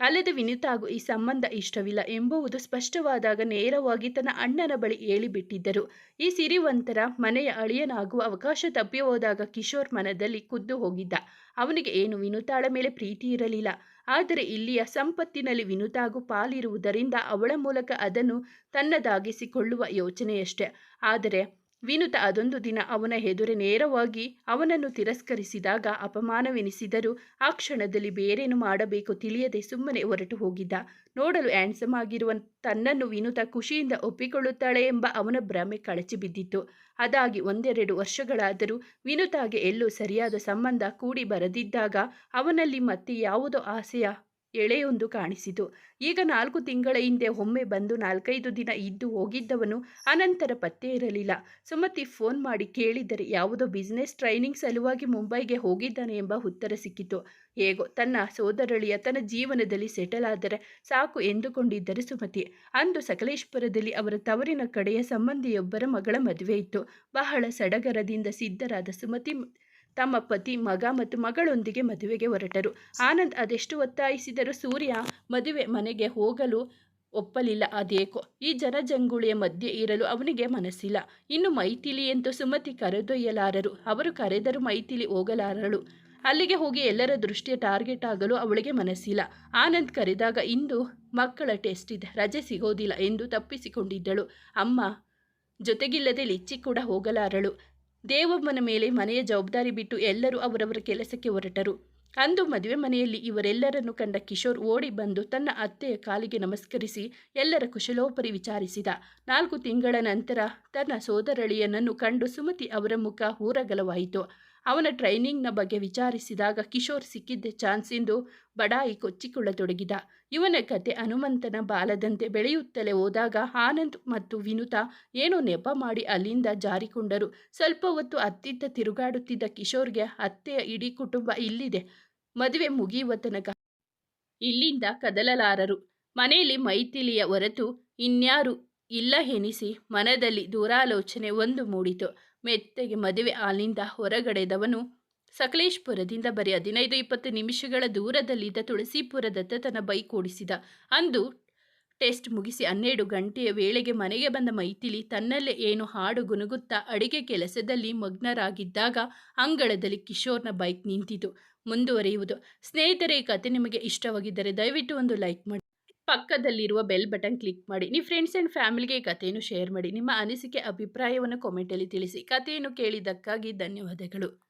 ಅಲ್ಲದೆ ವಿನುತಾಗೂ ಈ ಸಂಬಂಧ ಇಷ್ಟವಿಲ್ಲ ಎಂಬುವುದು ಸ್ಪಷ್ಟವಾದಾಗ ನೇರವಾಗಿ ತನ್ನ ಅಣ್ಣನ ಬಳಿ ಹೇಳಿಬಿಟ್ಟಿದ್ದರು. ಈ ಸಿರಿವಂತರ ಮನೆಯ ಅಳಿಯನಾಗುವ ಅವಕಾಶ ತಪ್ಪಿ ಹೋದಾಗ ಕಿಶೋರ್ ಮನದಲ್ಲಿ ಕುದ್ದು ಹೋಗಿದ್ದ. ಅವನಿಗೆ ಏನು ವಿನುತಾಳ ಮೇಲೆ ಪ್ರೀತಿ ಇರಲಿಲ್ಲ. ಆದರೆ ಇಲ್ಲಿಯ ಸಂಪತ್ತಿನಲ್ಲಿ ವಿನುತಾಗೂ ಪಾಲಿರುವುದರಿಂದ ಅವಳ ಮೂಲಕ ಅದನ್ನು ತನ್ನದಾಗಿಸಿಕೊಳ್ಳುವ ಯೋಚನೆಯಷ್ಟೆ. ಆದರೆ ವಿನುತ ಅದೊಂದು ದಿನ ಅವನ ಎದುರೆ ನೇರವಾಗಿ ಅವನನ್ನು ತಿರಸ್ಕರಿಸಿದಾಗ ಅಪಮಾನವೆನಿಸಿದರೂ ಆ ಕ್ಷಣದಲ್ಲಿ ಬೇರೇನು ಮಾಡಬೇಕು ತಿಳಿಯದೆ ಸುಮ್ಮನೆ ಹೊರಟು ಹೋಗಿದ್ದ. ನೋಡಲು ಆ್ಯಂಡ್ಸಮ್ ಆಗಿರುವ ತನ್ನನ್ನು ವಿನುತ ಖುಷಿಯಿಂದ ಒಪ್ಪಿಕೊಳ್ಳುತ್ತಾಳೆ ಎಂಬ ಅವನ ಭ್ರಮೆ ಕಳಚಿ ಬಿದ್ದಿತ್ತು. ಅದಾಗಿ ಒಂದೆರಡು ವರ್ಷಗಳಾದರೂ ವಿನುತಾಗೆ ಎಲ್ಲೂ ಸರಿಯಾದ ಸಂಬಂಧ ಕೂಡಿ ಬರದಿದ್ದಾಗ ಅವನಲ್ಲಿ ಮತ್ತೆ ಯಾವುದೋ ಆಸೆಯ ಎಳೆಯೊಂದು ಕಾಣಿಸಿತು. ಈಗ ನಾಲ್ಕು ತಿಂಗಳ ಹಿಂದೆ ಒಮ್ಮೆ ಬಂದು ನಾಲ್ಕೈದು ದಿನ ಇದ್ದು ಹೋಗಿದ್ದವನು ಅನಂತರ ಪತ್ತೆ ಇರಲಿಲ್ಲ. ಸುಮತಿ ಫೋನ್ ಮಾಡಿ ಕೇಳಿದರೆ, ಯಾವುದೋ ಬಿಸ್ನೆಸ್ ಟ್ರೈನಿಂಗ್ ಸಲುವಾಗಿ ಮುಂಬೈಗೆ ಹೋಗಿದ್ದಾನೆ ಎಂಬ ಉತ್ತರ ಸಿಕ್ಕಿತು. ಹೇಗೋ, ತನ್ನ ಸೋದರಳಿಯ ತನ್ನ ಜೀವನದಲ್ಲಿ ಸೆಟಲ್ ಆದರೆ ಸಾಕು ಎಂದುಕೊಂಡಿದ್ದರೆ ಸುಮತಿ. ಅಂದು ಸಕಲೇಶ್ವರದಲ್ಲಿ ಅವರ ತವರಿನ ಕಡೆಯ ಸಂಬಂಧಿಯೊಬ್ಬರ ಮಗಳ ಮದುವೆ ಇತ್ತು ಬಹಳ ಸಡಗರದಿಂದ ಸಿದ್ಧರಾದ ಸುಮತಿ ತಮ್ಮ ಪತಿ, ಮಗ ಮತ್ತು ಮಗಳೊಂದಿಗೆ ಮದುವೆಗೆ ಹೊರಟರು. ಆನಂದ್ ಅದೆಷ್ಟು ಒತ್ತಾಯಿಸಿದರೂ ಸೂರ್ಯ ಮದುವೆ ಮನೆಗೆ ಹೋಗಲು ಒಪ್ಪಲಿಲ್ಲ. ಅದೇಕೋ, ಈ ಜನಜಂಗುಳಿಯ ಮಧ್ಯೆ ಇರಲು ಅವನಿಗೆ ಮನಸ್ಸಿಲ್ಲ. ಇನ್ನು ಮೈಥಿಲಿ ಎಂದು ಸುಮತಿ ಕರೆದೊಯ್ಯಲಾರರು. ಅವರು ಕರೆದರೂ ಮೈಥಿಲಿ ಹೋಗಲಾರಳು. ಅಲ್ಲಿಗೆ ಹೋಗಿ ಎಲ್ಲರ ದೃಷ್ಟಿಯ ಟಾರ್ಗೆಟ್ ಆಗಲು ಅವಳಿಗೆ ಮನಸ್ಸಿಲ್ಲ. ಆನಂದ್ ಕರೆದಾಗ, ಇಂದು ಮಕ್ಕಳ ಟೆಸ್ಟ್ ಇದೆ. ರಜೆ ಸಿಗೋದಿಲ್ಲ ಎಂದು ತಪ್ಪಿಸಿಕೊಂಡಿದ್ದಳು. ಅಮ್ಮ ಜೊತೆಗಿಲ್ಲದೆ ಲಿಚ್ಚಿ ಕೂಡ ಹೋಗಲಾರಳು. ದೇವಮ್ಮನ ಮೇಲೆ ಮನೆಯ ಜವಾಬ್ದಾರಿ ಬಿಟ್ಟು ಎಲ್ಲರೂ ಅವರವರ ಕೆಲಸಕ್ಕೆ ಹೊರಟರು. ಅಂದು ಮದುವೆ ಮನೆಯಲ್ಲಿ ಇವರೆಲ್ಲರನ್ನು ಕಂಡ ಕಿಶೋರ್ ಓಡಿ ಬಂದು ತನ್ನ ಅತ್ತೆಯ ಕಾಲಿಗೆ ನಮಸ್ಕರಿಸಿ ಎಲ್ಲರ ಕುಶಲೋಪರಿ ವಿಚಾರಿಸಿದ. ನಾಲ್ಕು ತಿಂಗಳ ನಂತರ ತನ್ನ ಸೋದರಳಿಯನನ್ನು ಕಂಡು ಸುಮತಿ ಅವರ ಮುಖ ಊರಗಲವಾಯಿತು. ಅವನ ಟ್ರೈನಿಂಗ್ನ ಬಗ್ಗೆ ವಿಚಾರಿಸಿದಾಗ ಕಿಶೋರ್ ಸಿಕ್ಕಿದ್ದ ಚಾನ್ಸ್ ಎಂದು ಬಡಾಯಿ ಕೊಚ್ಚಿಕೊಳ್ಳತೊಡಗಿದ. ಇವನ ಕತೆ ಹನುಮಂತನ ಬಾಲದಂತೆ ಬೆಳೆಯುತ್ತಲೇ ಹೋದಾಗ ಆನಂದ್ ಮತ್ತು ವಿನುತಾ ಏನೋ ನೆಪ ಮಾಡಿ ಅಲ್ಲಿಂದ ಜಾರಿಕೊಂಡರು. ಸ್ವಲ್ಪ ಹೊತ್ತು ಅತ್ತಿತ್ತ ತಿರುಗಾಡುತ್ತಿದ್ದ ಕಿಶೋರ್ಗೆ ಅತ್ತೆಯ ಇಡೀ ಕುಟುಂಬ ಇಲ್ಲಿದೆ. ಮದುವೆ ಮುಗಿಯುವ ತನಕ ಇಲ್ಲಿಂದ ಕದಲಲಾರರು. ಮನೆಯಲ್ಲಿ ಮೈಥಿಲಿಯ ಹೊರತು ಇನ್ಯಾರು ಇಲ್ಲ ಎನಿಸಿ ಮನದಲ್ಲಿ ದೂರಾಲೋಚನೆ ಒಂದು ಮೂಡಿತು. ಮೆತ್ತಗೆ ಮದುವೆ ಹಾಲಿನಿಂದ ಹೊರಗಡೆದವನು ಸಕಲೇಶ್ಪುರದಿಂದ ಬರೀ ಹದಿನೈದು ಇಪ್ಪತ್ತು ನಿಮಿಷಗಳ ದೂರದಲ್ಲಿದ್ದ ತುಳಸಿಪುರದತ್ತ ತನ್ನ ಬೈಕ್ ಓಡಿಸಿದ. ಅಂದು ಟೆಸ್ಟ್ ಮುಗಿಸಿ ಹನ್ನೆರಡು ಗಂಟೆಯ ವೇಳೆಗೆ ಮನೆಗೆ ಬಂದ ಮೈಥಿಲಿ ತನ್ನಲ್ಲೇ ಏನು ಹಾಡು ಗುನುಗುತ್ತಾ ಅಡಿಗೆ ಕೆಲಸದಲ್ಲಿ ಮಗ್ನರಾಗಿದ್ದಾಗ ಅಂಗಳದಲ್ಲಿ ಕಿಶೋರ್ನ ಬೈಕ್ ನಿಂತಿತು. ಮುಂದುವರಿಯುವುದು. ಸ್ನೇಹಿತರೆ, ಈ ಕತೆ ನಿಮಗೆ ಇಷ್ಟವಾಗಿದ್ದರೆ ದಯವಿಟ್ಟು ಒಂದು ಲೈಕ್ ಮಾಡಿ. ಪಕ್ಕದಲ್ಲಿರುವ ಬೆಲ್ ಬಟನ್ ಕ್ಲಿಕ್ ಮಾಡಿ. ನಿಮ್ಮ ಫ್ರೆಂಡ್ಸ್ ಆ್ಯಂಡ್ ಫ್ಯಾಮಿಲಿಗೆ ಈ ಕಥೆಯನ್ನು ಶೇರ್ ಮಾಡಿ. ನಿಮ್ಮ ಅನಿಸಿಕೆ, ಅಭಿಪ್ರಾಯವನ್ನು ಕಾಮೆಂಟಲ್ಲಿ ತಿಳಿಸಿ. ಕಥೆಯನ್ನು ಕೇಳಿದ್ದಕ್ಕಾಗಿ ಧನ್ಯವಾದಗಳು.